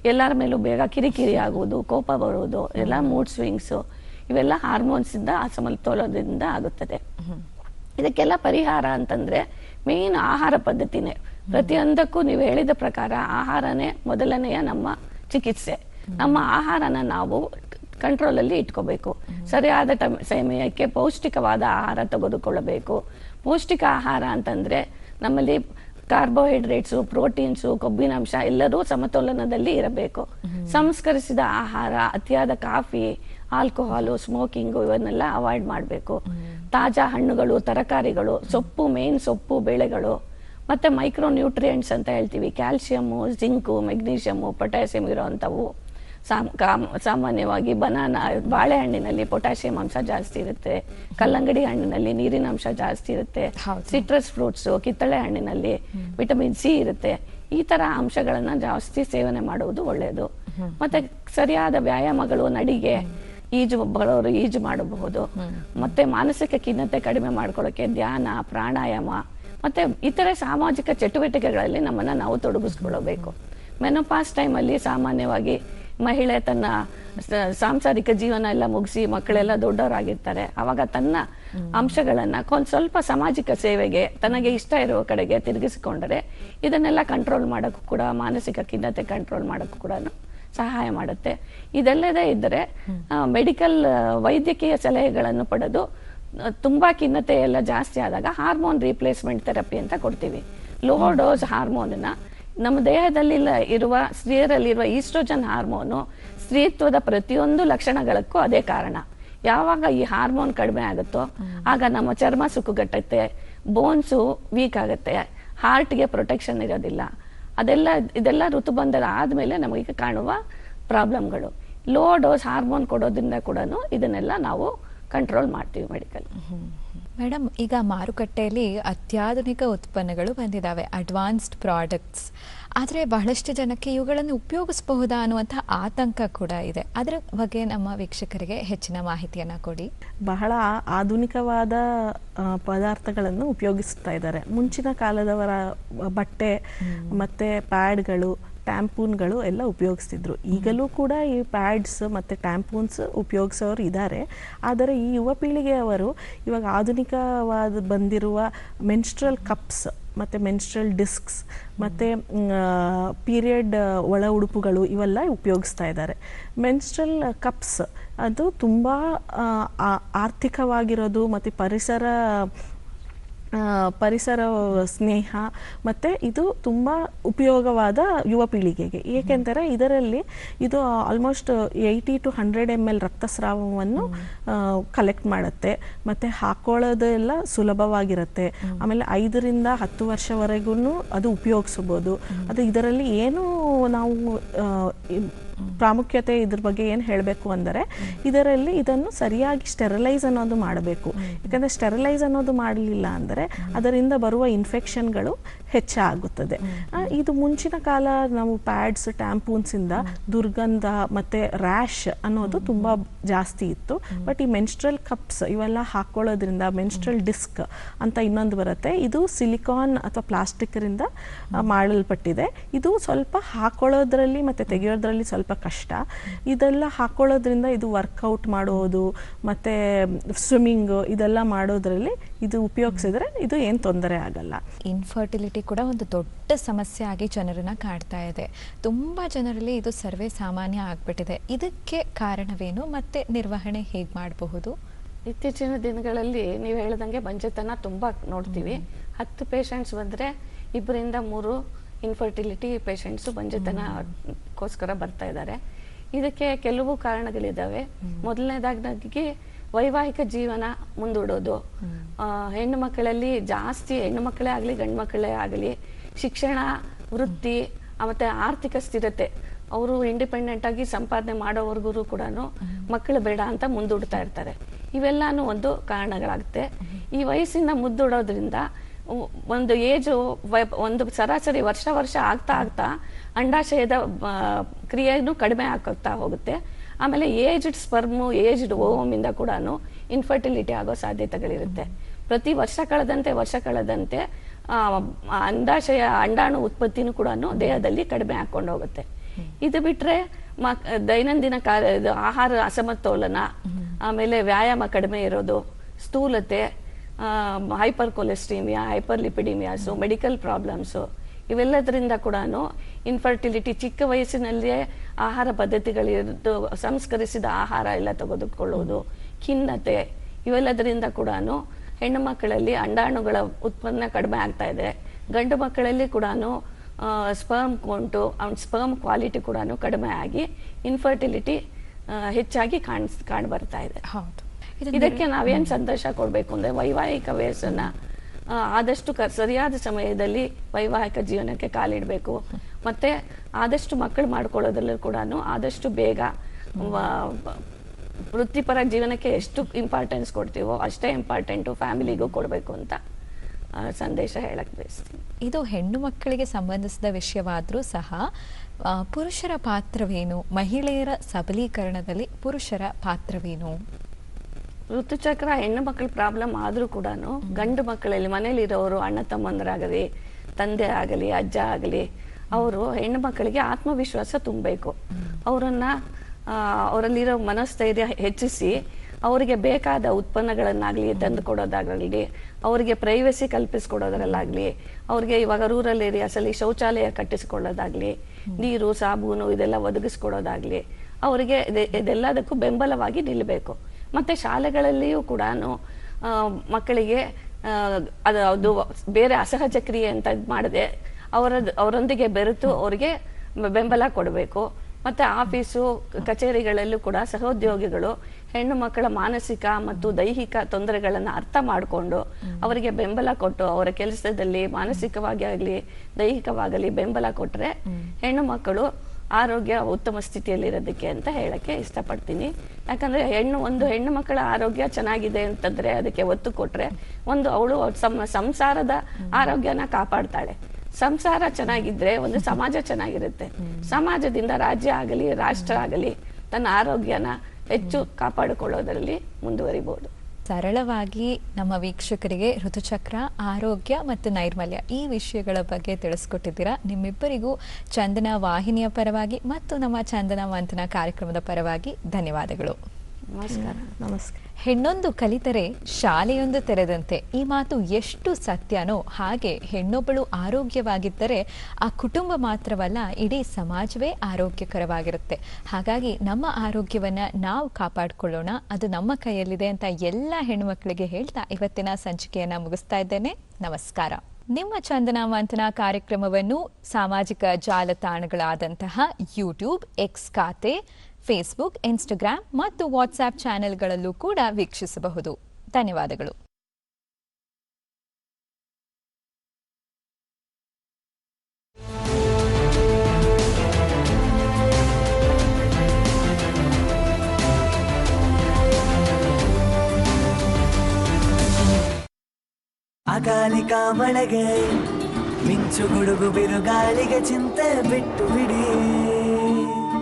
ಎಲ್ಲರ ಮೇಲೂ ಬೇಗ ಕಿರಿಕಿರಿ ಆಗುವುದು ಕೋಪ ಬರುವುದು ಎಲ್ಲ ಮೂಡ್ ಸ್ವಿಂಗ್ಸು ಇವೆಲ್ಲ ಹಾರ್ಮೋನ್ಸ್ ಇಂದ ಅಸಮತೋಲನದಿಂದ ಆಗುತ್ತದೆ. ಇದಕ್ಕೆಲ್ಲ ಪರಿಹಾರ ಅಂತಂದ್ರೆ ಮೇನ್ ಆಹಾರ ಪದ್ಧತಿನೇ. ಪ್ರತಿಯೊಂದಕ್ಕೂ ನೀವು ಹೇಳಿದ ಪ್ರಕಾರ ಆಹಾರನೇ ಮೊದಲನೆಯ ನಮ್ಮ ಚಿಕಿತ್ಸೆ. ನಮ್ಮ ಆಹಾರನ ನಾವು ಕಂಟ್ರೋಲ್ ಅಲ್ಲಿ ಇಟ್ಕೋಬೇಕು. ಸರಿಯಾದ ಸಮಯಕ್ಕೆ ಪೌಷ್ಟಿಕವಾದ ಆಹಾರ ತೆಗೆದುಕೊಳ್ಳಬೇಕು. ಪೌಷ್ಟಿಕ ಆಹಾರ ಅಂತಂದ್ರೆ ನಮ್ಮಲ್ಲಿ ಕಾರ್ಬೋಹೈಡ್ರೇಟ್ಸು ಪ್ರೋಟೀನ್ಸು ಕೊಬ್ಬಿನಾಂಶ ಎಲ್ಲರೂ ಸಮತೋಲನದಲ್ಲಿ ಇರಬೇಕು. ಸಂಸ್ಕರಿಸಿದ ಆಹಾರ ಅತಿಯಾದ ಕಾಫಿ ಆಲ್ಕೋಹಾಲು ಸ್ಮೋಕಿಂಗು ಇವನ್ನೆಲ್ಲ ಅವಾಯ್ಡ್ ಮಾಡಬೇಕು. ತಾಜಾ ಹಣ್ಣುಗಳು ತರಕಾರಿಗಳು ಸೊಪ್ಪು ಮೇನ್ ಸೊಪ್ಪು ಬೆಳೆಗಳು ಮತ್ತೆ ಮೈಕ್ರೋ ನ್ಯೂಟ್ರಿಯೆಂಟ್ಸ್ ಅಂತ ಹೇಳ್ತೀವಿ. ಕ್ಯಾಲ್ಸಿಯಮ್ಮು ಜಿಂಕು ಮೆಗ್ನೀಷಿಯಮ್ಮು ಇರೋ ಇರೋವಂಥವು. ಸಾಮ್ ಕಾಮ್- ಸಾಮಾನ್ಯವಾಗಿ ಬನಾನಾ ಬಾಳೆಹಣ್ಣಿನಲ್ಲಿ ಪೊಟ್ಯಾಷಿಯಂ ಅಂಶ ಜಾಸ್ತಿ ಇರುತ್ತೆ. ಕಲ್ಲಂಗಡಿ ಹಣ್ಣಿನಲ್ಲಿ ನೀರಿನ ಅಂಶ ಜಾಸ್ತಿ ಇರುತ್ತೆ. ಸಿಟ್ರಸ್ ಫ್ರೂಟ್ಸ್ ಕಿತ್ತಳೆ ಹಣ್ಣಿನಲ್ಲಿ ವಿಟಮಿನ್ ಸಿ ಇರುತ್ತೆ. ಈ ತರ ಅಂಶಗಳನ್ನ ಜಾಸ್ತಿ ಸೇವನೆ ಮಾಡುವುದು ಒಳ್ಳೆಯದು ಮತ್ತೆ ಸರಿಯಾದ ವ್ಯಾಯಾಮಗಳು ನಡಿಗೆ ಈಜು ಬರೋರು ಈಜು ಮಾಡಬಹುದು. ಮತ್ತೆ ಮಾನಸಿಕ ಖಿನ್ನತೆ ಕಡಿಮೆ ಮಾಡ್ಕೊಳ್ಳೋಕೆ ಧ್ಯಾನ ಪ್ರಾಣಾಯಾಮ ಮತ್ತೆ ಇತರೆ ಸಾಮಾಜಿಕ ಚಟುವಟಿಕೆಗಳಲ್ಲಿ ನಮ್ಮನ್ನ ನಾವು ತೊಡಗಿಸ್ಕೊಳ್ಬೇಕು ಮೆನೋಪಾಸ್ ಟೈಮಲ್ಲಿ ಸಾಮಾನ್ಯವಾಗಿ ಮಹಿಳೆ ತನ್ನ ಸಾಂಸಾರಿಕ ಜೀವನ ಎಲ್ಲ ಮುಗಿಸಿ ಮಕ್ಕಳೆಲ್ಲ ದೊಡ್ಡವರಾಗಿರ್ತಾರೆ. ಅವಾಗ ತನ್ನ ಅಂಶಗಳನ್ನ ಕೊಂದ್ ಸ್ವಲ್ಪ ಸಾಮಾಜಿಕ ಸೇವೆಗೆ ತನಗೆ ಇಷ್ಟ ಇರುವ ಕಡೆಗೆ ತಿರುಗಿಸಿಕೊಂಡರೆ ಇದನ್ನೆಲ್ಲ ಕಂಟ್ರೋಲ್ ಮಾಡೋಕ್ಕೂ ಕೂಡ ಮಾನಸಿಕ ಖಿನ್ನತೆ ಕಂಟ್ರೋಲ್ ಮಾಡೋಕ್ಕೂ ಕೂಡ ಸಹಾಯ ಮಾಡುತ್ತೆ. ಇದೆಲ್ಲದೇ ಇದ್ದರೆ ಮೆಡಿಕಲ್ ವೈದ್ಯಕೀಯ ಸಲಹೆಗಳನ್ನು ಪಡೆದು ತುಂಬಾ ಖಿನ್ನತೆ ಎಲ್ಲ ಜಾಸ್ತಿ ಆದಾಗ ಹಾರ್ಮೋನ್ ರೀಪ್ಲೇಸ್ಮೆಂಟ್ ಥೆರಪಿ ಅಂತ ಕೊಡ್ತೀವಿ. ಲೋ ಡೋಸ್ ಹಾರ್ಮೋನ್ನ ನಮ್ಮ ದೇಹದಲ್ಲಿ ಇರುವ ಸ್ತ್ರೀಯರಲ್ಲಿರುವ ಈಸ್ಟ್ರೋಜನ್ ಹಾರ್ಮೋನು ಸ್ತ್ರೀತ್ವದ ಪ್ರತಿಯೊಂದು ಲಕ್ಷಣಗಳಕ್ಕೂ ಅದೇ ಕಾರಣ. ಯಾವಾಗ ಈ ಹಾರ್ಮೋನ್ ಕಡಿಮೆ ಆಗುತ್ತೋ ಆಗ ನಮ್ಮ ಚರ್ಮ ಸುಕ್ಕುಗಟ್ಟುತ್ತೆ ಬೋನ್ಸು ವೀಕ್ ಆಗುತ್ತೆ ಹಾರ್ಟ್ಗೆ ಪ್ರೊಟೆಕ್ಷನ್ ಇರೋದಿಲ್ಲ. ಅದೆಲ್ಲ ಇದೆಲ್ಲ ಋತುಬಂಧನ ಆದಮೇಲೆ ನಮಗೆ ಕಾಣುವ ಪ್ರಾಬ್ಲಮ್ಗಳು. ಲೋ ಡೋಸ್ ಹಾರ್ಮೋನ್ ಕೊಡೋದ್ರಿಂದ ಕೂಡ ಇದನ್ನೆಲ್ಲ ನಾವು ಕಂಟ್ರೋಲ್ ಮಾಡ್ತೀವಿ ಮೆಡಿಕಲ್. ಮೇಡಮ್ ಈಗ ಮಾರುಕಟ್ಟೆಯಲ್ಲಿ ಅತ್ಯಾಧುನಿಕ ಉತ್ಪನ್ನಗಳು ಬಂದಿದ್ದಾವೆ ಅಡ್ವಾನ್ಸ್ಡ್ ಪ್ರಾಡಕ್ಟ್ಸ್ ಆದರೆ ಬಹಳಷ್ಟು ಜನಕ್ಕೆ ಇವುಗಳನ್ನು ಉಪಯೋಗಿಸಬಹುದಾ ಅನ್ನುವಂಥ ಆತಂಕ ಕೂಡ ಇದೆ. ಅದರ ಬಗ್ಗೆ ನಮ್ಮ ವೀಕ್ಷಕರಿಗೆ ಹೆಚ್ಚಿನ ಮಾಹಿತಿಯನ್ನು ಕೊಡಿ. ಬಹಳ ಆಧುನಿಕವಾದ ಪದಾರ್ಥಗಳನ್ನು ಉಪಯೋಗಿಸ್ತಾ ಇದ್ದಾರೆ. ಮುಂಚಿನ ಕಾಲದವರ ಬಟ್ಟೆ ಮತ್ತು ಪ್ಯಾಡ್ಗಳು ಟ್ಯಾಂಪೂನ್ಗಳು ಎಲ್ಲ ಉಪಯೋಗಿಸ್ತಿದ್ರು. ಈಗಲೂ ಕೂಡ ಈ ಪ್ಯಾಡ್ಸ್ ಮತ್ತು ಟ್ಯಾಂಪೂನ್ಸ್ ಉಪಯೋಗಿಸೋರು ಇದ್ದಾರೆ ಆದರೆ ಈ ಯುವ ಪೀಳಿಗೆಯವರು ಇವಾಗ ಆಧುನಿಕವಾದ ಬಂದಿರುವ ಮೆನ್ಸ್ಟ್ರಲ್ ಕಪ್ಸ್ ಮತ್ತು ಮೆನ್ಸ್ಟ್ರಲ್ ಡಿಸ್ಕ್ಸ್ ಮತ್ತು ಪೀರಿಯಡ್ ಒಳ ಉಡುಪುಗಳು ಇವೆಲ್ಲ ಉಪಯೋಗಿಸ್ತಾ ಇದ್ದಾರೆ. ಮೆನ್ಸ್ಟ್ರಲ್ ಕಪ್ಸ್ ಅದು ತುಂಬ ಆರ್ಥಿಕವಾಗಿರೋದು ಮತ್ತು ಪರಿಸರ ಪರಿಸರ ಸ್ನೇಹ ಮತ್ತು ಇದು ತುಂಬ ಉಪಯೋಗವಾದ ಯುವ ಪೀಳಿಗೆಗೆ. ಏಕೆಂದರೆ ಇದರಲ್ಲಿ ಇದು almost eighty to hundred M L ರಕ್ತಸ್ರಾವವನ್ನು collect ಮಾಡುತ್ತೆ. ಮತ್ತು ಹಾಕೊಳ್ಳೋದೆಲ್ಲ ಸುಲಭವಾಗಿರುತ್ತೆ. ಆಮೇಲೆ ಐದರಿಂದ ಹತ್ತು ವರ್ಷವರೆಗೂ ಅದು ಉಪಯೋಗಿಸ್ಬೋದು. ಅದು ಇದರಲ್ಲಿ ಏನು ನಾವು ಪ್ರಾಮುಖ್ಯತೆ ಇದ್ರ ಬಗ್ಗೆ ಏನು ಹೇಳಬೇಕು ಅಂದರೆ, ಇದರಲ್ಲಿ ಇದನ್ನು ಸರಿಯಾಗಿ ಸ್ಟೆರಲೈಸ್ ಅನ್ನೋದು ಮಾಡಬೇಕು. ಯಾಕಂದರೆ ಸ್ಟೆರಲೈಸ್ ಅನ್ನೋದು ಮಾಡಲಿಲ್ಲ ಅಂದರೆ ಅದರಿಂದ ಬರುವ ಇನ್ಫೆಕ್ಷನ್ಗಳು ಹೆಚ್ಚಾಗುತ್ತದೆ. ಇದು ಮುಂಚಿನ ಕಾಲ ನಾವು ಪ್ಯಾಡ್ಸ್ ಟ್ಯಾಂಪೂನ್ಸಿಂದ ದುರ್ಗಂಧ ಮತ್ತು ರ್ಯಾಶ್ ಅನ್ನೋದು ತುಂಬ ಜಾಸ್ತಿ ಇತ್ತು. ಬಟ್ ಈ ಮೆನ್ಸ್ಟ್ರಲ್ ಕಪ್ಸ್ ಇವೆಲ್ಲ ಹಾಕೊಳ್ಳೋದ್ರಿಂದ ಮೆನ್ಸ್ಟ್ರಲ್ ಡಿಸ್ಕ್ ಅಂತ ಇನ್ನೊಂದು ಬರುತ್ತೆ. ಇದು ಸಿಲಿಕಾನ್ ಅಥವಾ ಪ್ಲಾಸ್ಟಿಕ್ರಿಂದ ಮಾಡಲ್ಪಟ್ಟಿದೆ. ಇದು ಸ್ವಲ್ಪ ಹಾಕೊಳ್ಳೋದ್ರಲ್ಲಿ ಮತ್ತು ತೆಗೆಯೋದ್ರಲ್ಲಿ ಸ್ವಲ್ಪ ಕಷ್ಟ. ಇದೆಲ್ಲ ಹಾಕೊಳ್ಳೋದ್ರಿಂದ ಇದು ವರ್ಕೌಟ್ ಮಾಡೋದು, ಮತ್ತು ಸ್ವಿಮ್ಮಿಂಗ್ ಇದೆಲ್ಲ ಮಾಡೋದ್ರಲ್ಲಿ ಇದು ಉಪಯೋಗಿಸಿದ್ರೆ ಇದು ಏನು ತೊಂದರೆ ಆಗಲ್ಲ. ಇನ್ಫರ್ಟಿಲಿಟಿ ಕೂಡ ಒಂದು ದೊಡ್ಡ ಸಮಸ್ಯೆ ಆಗಿ ಜನರನ್ನ ಕಾಡ್ತಾ ಇದೆ. ತುಂಬ ಜನರಲ್ಲಿ ಇದು ಸರ್ವೇ ಸಾಮಾನ್ಯ ಆಗ್ಬಿಟ್ಟಿದೆ. ಇದಕ್ಕೆ ಕಾರಣವೇನು? ಮತ್ತೆ ನಿರ್ವಹಣೆ ಹೇಗೆ ಮಾಡಬಹುದು? ಇತ್ತೀಚಿನ ದಿನಗಳಲ್ಲಿ ನೀವು ಹೇಳ್ದಂಗೆ ಬಂಜೆತನ ತುಂಬ ನೋಡ್ತೀವಿ. ಹತ್ತು ಪೇಷಂಟ್ಸ್ ಬಂದರೆ ಇಬ್ಬರಿಂದ ಮೂರು ಇನ್ಫರ್ಟಿಲಿಟಿ ಪೇಷಂಟ್ಸು ಬಂಜೆತನಕ್ಕೋಸ್ಕರ ಬರ್ತಾ ಇದ್ದಾರೆ. ಇದಕ್ಕೆ ಕೆಲವು ಕಾರಣಗಳಿದ್ದಾವೆ ಮೊದಲನೇದಾಗಿ ವೈವಾಹಿಕ ಜೀವನ ಮುಂದೂಡೋದು. ಹೆಣ್ಣು ಮಕ್ಕಳಲ್ಲಿ ಜಾಸ್ತಿ ಹೆಣ್ಣು ಮಕ್ಕಳೇ ಆಗಲಿ ಗಂಡು ಮಕ್ಕಳೇ ಆಗಲಿ ಶಿಕ್ಷಣ ವೃತ್ತಿ ಮತ್ತು ಆರ್ಥಿಕ ಸ್ಥಿರತೆ ಅವರು ಇಂಡಿಪೆಂಡೆಂಟ್ ಆಗಿ ಸಂಪಾದನೆ ಮಾಡೋವರೆಗೂ ಕೂಡ ಮಕ್ಕಳು ಬೇಡ ಅಂತ ಮುಂದೂಡ್ತಾ ಇರ್ತಾರೆ. ಇವೆಲ್ಲಾನು ಒಂದು ಕಾರಣಗಳಾಗುತ್ತೆ. ಈ ವಯಸ್ಸಿನ ಮುದ್ದೂಡೋದ್ರಿಂದ ಒಂದು ಏಜು ಒಂದು ಸರಾಸರಿ ವರ್ಷ ವರ್ಷ ಆಗ್ತಾ ಆಗ್ತಾ ಅಂಡಾಶಯದ ಕ್ರಿಯೆಯನ್ನು ಕ್ರಿಯೆನೂ ಕಡಿಮೆ ಆಗ್ತಾ ಹೋಗುತ್ತೆ. ಆಮೇಲೆ ಏಜ್ಡ್ ಸ್ಪರ್ಮು ಏಜ್ಡ್ ಓಮಿಂದ ಕೂಡ ಇನ್ಫರ್ಟಿಲಿಟಿ ಆಗೋ ಸಾಧ್ಯತೆಗಳಿರುತ್ತೆ. ಪ್ರತಿ ವರ್ಷ ಕಳೆದಂತೆ ವರ್ಷ ಕಳೆದಂತೆ ಅಂಡಾಶಯ ಅಂಡಾಣು ಉತ್ಪತ್ತಿನೂ ಕೂಡ ದೇಹದಲ್ಲಿ ಕಡಿಮೆ ಹಾಕೊಂಡು ಹೋಗುತ್ತೆ. ಇದು ಬಿಟ್ರೆ ಮಕ್ ದೈನಂದಿನ ಕಾರ್ಯ ಆಹಾರ ಅಸಮತೋಲನ ಆಮೇಲೆ ವ್ಯಾಯಾಮ ಕಡಿಮೆ ಇರೋದು ಸ್ಥೂಲತೆ ಹೈಪರ್ ಕೊಲೆಸ್ಟ್ರೀಮಿಯಾ ಹೈಪರ್ ಲಿಪಿಡಿಮಿಯಾಸು ಮೆಡಿಕಲ್ ಪ್ರಾಬ್ಲಮ್ಸು ಇವೆಲ್ಲದರಿಂದ ಕೂಡ ಇನ್ಫರ್ಟಿಲಿಟಿ ಚಿಕ್ಕ ವಯಸ್ಸಿನಲ್ಲಿಯೇ ಆಹಾರ ಪದ್ಧತಿಗಳಿದ್ದು ಸಂಸ್ಕರಿಸಿದ ಆಹಾರ ಎಲ್ಲ ತೆಗೆದುಕೊಳ್ಳುವುದು ಖಿನ್ನತೆ ಇವೆಲ್ಲದರಿಂದ ಕೂಡ ಹೆಣ್ಣು ಮಕ್ಕಳಲ್ಲಿ ಅಂಡಾಣುಗಳ ಉತ್ಪನ್ನ ಕಡಿಮೆ ಆಗ್ತಾ ಇದೆ. ಗಂಡು ಮಕ್ಕಳಲ್ಲಿ ಕೂಡ ಸ್ಪರ್ಮ್ ಕೊಂಟು ಅವ್ನ ಸ್ಪರ್ಮ್ ಕ್ವಾಲಿಟಿ ಕೂಡ ಕಡಿಮೆ ಆಗಿ ಇನ್ಫರ್ಟಿಲಿಟಿ ಹೆಚ್ಚಾಗಿ ಕಾಣ್ ಕಾಣ್ ಬರ್ತಾ ಇದೆ. ಹೌದು. ಇದಕ್ಕೆ ನಾವೇನ್ ಸಂತೋಷ ಕೊಡ್ಬೇಕು ಅಂದ್ರೆ ವೈವಾಹಿಕ ವಯಸ್ಸನ್ನ ಆದಷ್ಟು ಸರಿಯಾದ ಸಮಯದಲ್ಲಿ ವೈವಾಹಿಕ ಜೀವನಕ್ಕೆ ಕಾಲಿಡಬೇಕು. ಮತ್ತೆ ಆದಷ್ಟು ಮಕ್ಕಳು ಮಾಡ್ಕೊಳ್ಳೋದ್ರಲ್ಲೂ ಕೂಡ ಆದಷ್ಟು ಬೇಗ ವೃತ್ತಿಪರ ಜೀವನಕ್ಕೆ ಎಷ್ಟು ಇಂಪಾರ್ಟೆನ್ಸ್ ಕೊಡ್ತೀವೋ ಅಷ್ಟೇ ಇಂಪಾರ್ಟೆಂಟು ಫ್ಯಾಮಿಲಿಗೂ ಕೊಡಬೇಕು ಅಂತ ಸಂದೇಶ ಹೇಳಕ್ ಬಯಸ್ತೀನಿ. ಇದು ಹೆಣ್ಣು ಮಕ್ಕಳಿಗೆ ಸಂಬಂಧಿಸಿದ ವಿಷಯವಾದರೂ ಸಹ ಪುರುಷರ ಪಾತ್ರವೇನು? ಮಹಿಳೆಯರ ಸಬಲೀಕರಣದಲ್ಲಿ ಪುರುಷರ ಪಾತ್ರವೇನು? ಋತುಚಕ್ರ ಹೆಣ್ಣು ಮಕ್ಕಳ ಪ್ರಾಬ್ಲಮ್ ಆದರೂ ಕೂಡ ಗಂಡು ಮಕ್ಕಳಲ್ಲಿ ಮನೇಲಿರೋರು ಅಣ್ಣ ತಮ್ಮಂದರಾಗಲಿ ತಂದೆ ಆಗಲಿ ಅಜ್ಜ ಆಗಲಿ ಅವರು ಹೆಣ್ಣು ಮಕ್ಕಳಿಗೆ ಆತ್ಮವಿಶ್ವಾಸ ತುಂಬಬೇಕು. ಅವರನ್ನ ಅವರಲ್ಲಿರೋ ಮನಸ್ಥೈರ್ಯ ಹೆಚ್ಚಿಸಿ ಅವರಿಗೆ ಬೇಕಾದ ಉತ್ಪನ್ನಗಳನ್ನಾಗಲಿ ತಂದು ಕೊಡೋದಾಗಲಿ ಅವರಿಗೆ ಪ್ರೈವಸಿ ಕಲ್ಪಿಸ್ಕೊಡೋದ್ರಲ್ಲಾಗಲಿ ಅವ್ರಿಗೆ ಇವಾಗ ರೂರಲ್ ಏರಿಯಾಸಲ್ಲಿ ಶೌಚಾಲಯ ಕಟ್ಟಿಸ್ಕೊಳ್ಳೋದಾಗ್ಲಿ ನೀರು ಸಾಬೂನು ಇದೆಲ್ಲ ಒದಗಿಸ್ಕೊಡೋದಾಗ್ಲಿ ಅವರಿಗೆ ಇದೆಲ್ಲದಕ್ಕೂ ಬೆಂಬಲವಾಗಿ ನಿಲ್ಲಬೇಕು ಮತ್ತೆ ಶಾಲೆಗಳಲ್ಲಿಯೂ ಕೂಡ ಮಕ್ಕಳಿಗೆ ಅದು ಅದು ಬೇರೆ ಅಸಹಜ ಕ್ರಿಯೆ ಅಂತ ಮಾಡಿದೆ ಮಾಡದೆ ಅವರ ಅವರೊಂದಿಗೆ ಬೆರೆತು ಅವರಿಗೆ ಬೆಂಬಲ ಕೊಡಬೇಕು. ಮತ್ತೆ ಆಫೀಸು ಕಚೇರಿಗಳಲ್ಲೂ ಕೂಡ ಸಹೋದ್ಯೋಗಿಗಳು ಹೆಣ್ಣು ಮಕ್ಕಳ ಮಾನಸಿಕ ಮತ್ತು ದೈಹಿಕ ತೊಂದರೆಗಳನ್ನು ಅರ್ಥ ಮಾಡಿಕೊಂಡು ಅವರಿಗೆ ಬೆಂಬಲ ಕೊಟ್ಟು ಅವರ ಕೆಲಸದಲ್ಲಿ ಮಾನಸಿಕವಾಗಿ ಆಗಲಿ ದೈಹಿಕವಾಗಲಿ ಬೆಂಬಲ ಕೊಟ್ಟರೆ ಹೆಣ್ಣು ಮಕ್ಕಳು ಆರೋಗ್ಯ ಉತ್ತಮ ಸ್ಥಿತಿಯಲ್ಲಿರೋದಕ್ಕೆ ಅಂತ ಹೇಳಕ್ಕೆ ಇಷ್ಟಪಡ್ತೀನಿ. ಯಾಕಂದ್ರೆ ಹೆಣ್ಣು, ಒಂದು ಹೆಣ್ಣು ಮಕ್ಕಳ ಆರೋಗ್ಯ ಚೆನ್ನಾಗಿದೆ ಅಂತಂದ್ರೆ ಅದಕ್ಕೆ ಒತ್ತು ಕೊಟ್ರೆ ಒಂದು ಅವಳು ಸಮ ಸಂಸಾರದ ಆರೋಗ್ಯನ ಕಾಪಾಡ್ತಾಳೆ. ಸಂಸಾರ ಚೆನ್ನಾಗಿದ್ರೆ ಒಂದು ಸಮಾಜ ಚೆನ್ನಾಗಿರುತ್ತೆ. ಸಮಾಜದಿಂದ ರಾಜ್ಯ ಆಗಲಿ, ರಾಷ್ಟ್ರ ಆಗಲಿ ತನ್ನ ಆರೋಗ್ಯನ ಹೆಚ್ಚು ಕಾಪಾಡಿಕೊಳ್ಳೋದರಲ್ಲಿ ಮುಂದುವರಿಬಹುದು ಸರಳವಾಗಿ ನಮ್ಮ ವೀಕ್ಷಕರಿಗೆ ಋತುಚಕ್ರ ಆರೋಗ್ಯ ಮತ್ತು ನೈರ್ಮಲ್ಯ ಈ ವಿಷಯಗಳ ಬಗ್ಗೆ ತಿಳಿಸ್ಕೊಟ್ಟಿದ್ದೀರಾ. ನಿಮ್ಮಿಬ್ಬರಿಗೂ ಚಂದನ ವಾಹಿನಿಯ ಪರವಾಗಿ ಮತ್ತು ನಮ್ಮ ಚಂದನ ಮಂಥನ ಕಾರ್ಯಕ್ರಮದ ಪರವಾಗಿ ಧನ್ಯವಾದಗಳು. ನಮಸ್ಕಾರ. ನಮಸ್ಕಾರ. ಹೆಣ್ಣೊಂದು ಕಲಿತರೆ ಶಾಲೆಯೊಂದು ತೆರೆದಂತೆ ಈ ಮಾತು ಎಷ್ಟು ಸತ್ಯನೋ ಹಾಗೆ ಹೆಣ್ಣೊಬ್ಬಳು ಆರೋಗ್ಯವಾಗಿದ್ದರೆ ಆ ಕುಟುಂಬ ಮಾತ್ರವಲ್ಲ, ಇಡೀ ಸಮಾಜವೇ ಆರೋಗ್ಯಕರವಾಗಿರುತ್ತೆ. ಹಾಗಾಗಿ ನಮ್ಮ ಆರೋಗ್ಯವನ್ನ ನಾವು ಕಾಪಾಡಿಕೊಳ್ಳೋಣ, ಅದು ನಮ್ಮ ಕೈಯಲ್ಲಿದೆ ಅಂತ ಎಲ್ಲ ಹೆಣ್ಣುಮಕ್ಕಳಿಗೆ ಹೇಳ್ತಾ ಇವತ್ತಿನ ಸಂಚಿಕೆಯನ್ನ ಮುಗಿಸ್ತಾ ಇದ್ದೇನೆ. ನಮಸ್ಕಾರ. ನಿಮ್ಮ ಚಂದನ ಮಂಥನ ಕಾರ್ಯಕ್ರಮವನ್ನು ಸಾಮಾಜಿಕ ಜಾಲತಾಣಗಳಾದಂತಹ ಯೂಟ್ಯೂಬ್ ಎಕ್ಸ್ ಖಾತೆ ಫೇಸ್ಬುಕ್ ಇನ್ಸ್ಟಾಗ್ರಾಮ್ ಮತ್ತು ವಾಟ್ಸ್ಆಪ್ ಚಾನೆಲ್ಗಳಲ್ಲೂ ಕೂಡ ವೀಕ್ಷಿಸಬಹುದು. ಧನ್ಯವಾದಗಳು. ಅಕಾಲಿಕ ಮಳೆಗೆ ಮಿಂಚು ಗುಡುಗು ಬಿರುಗಾಳಿಗೆ ಚಿಂತೆ ಬಿಟ್ಟು ಬಿಡಿ.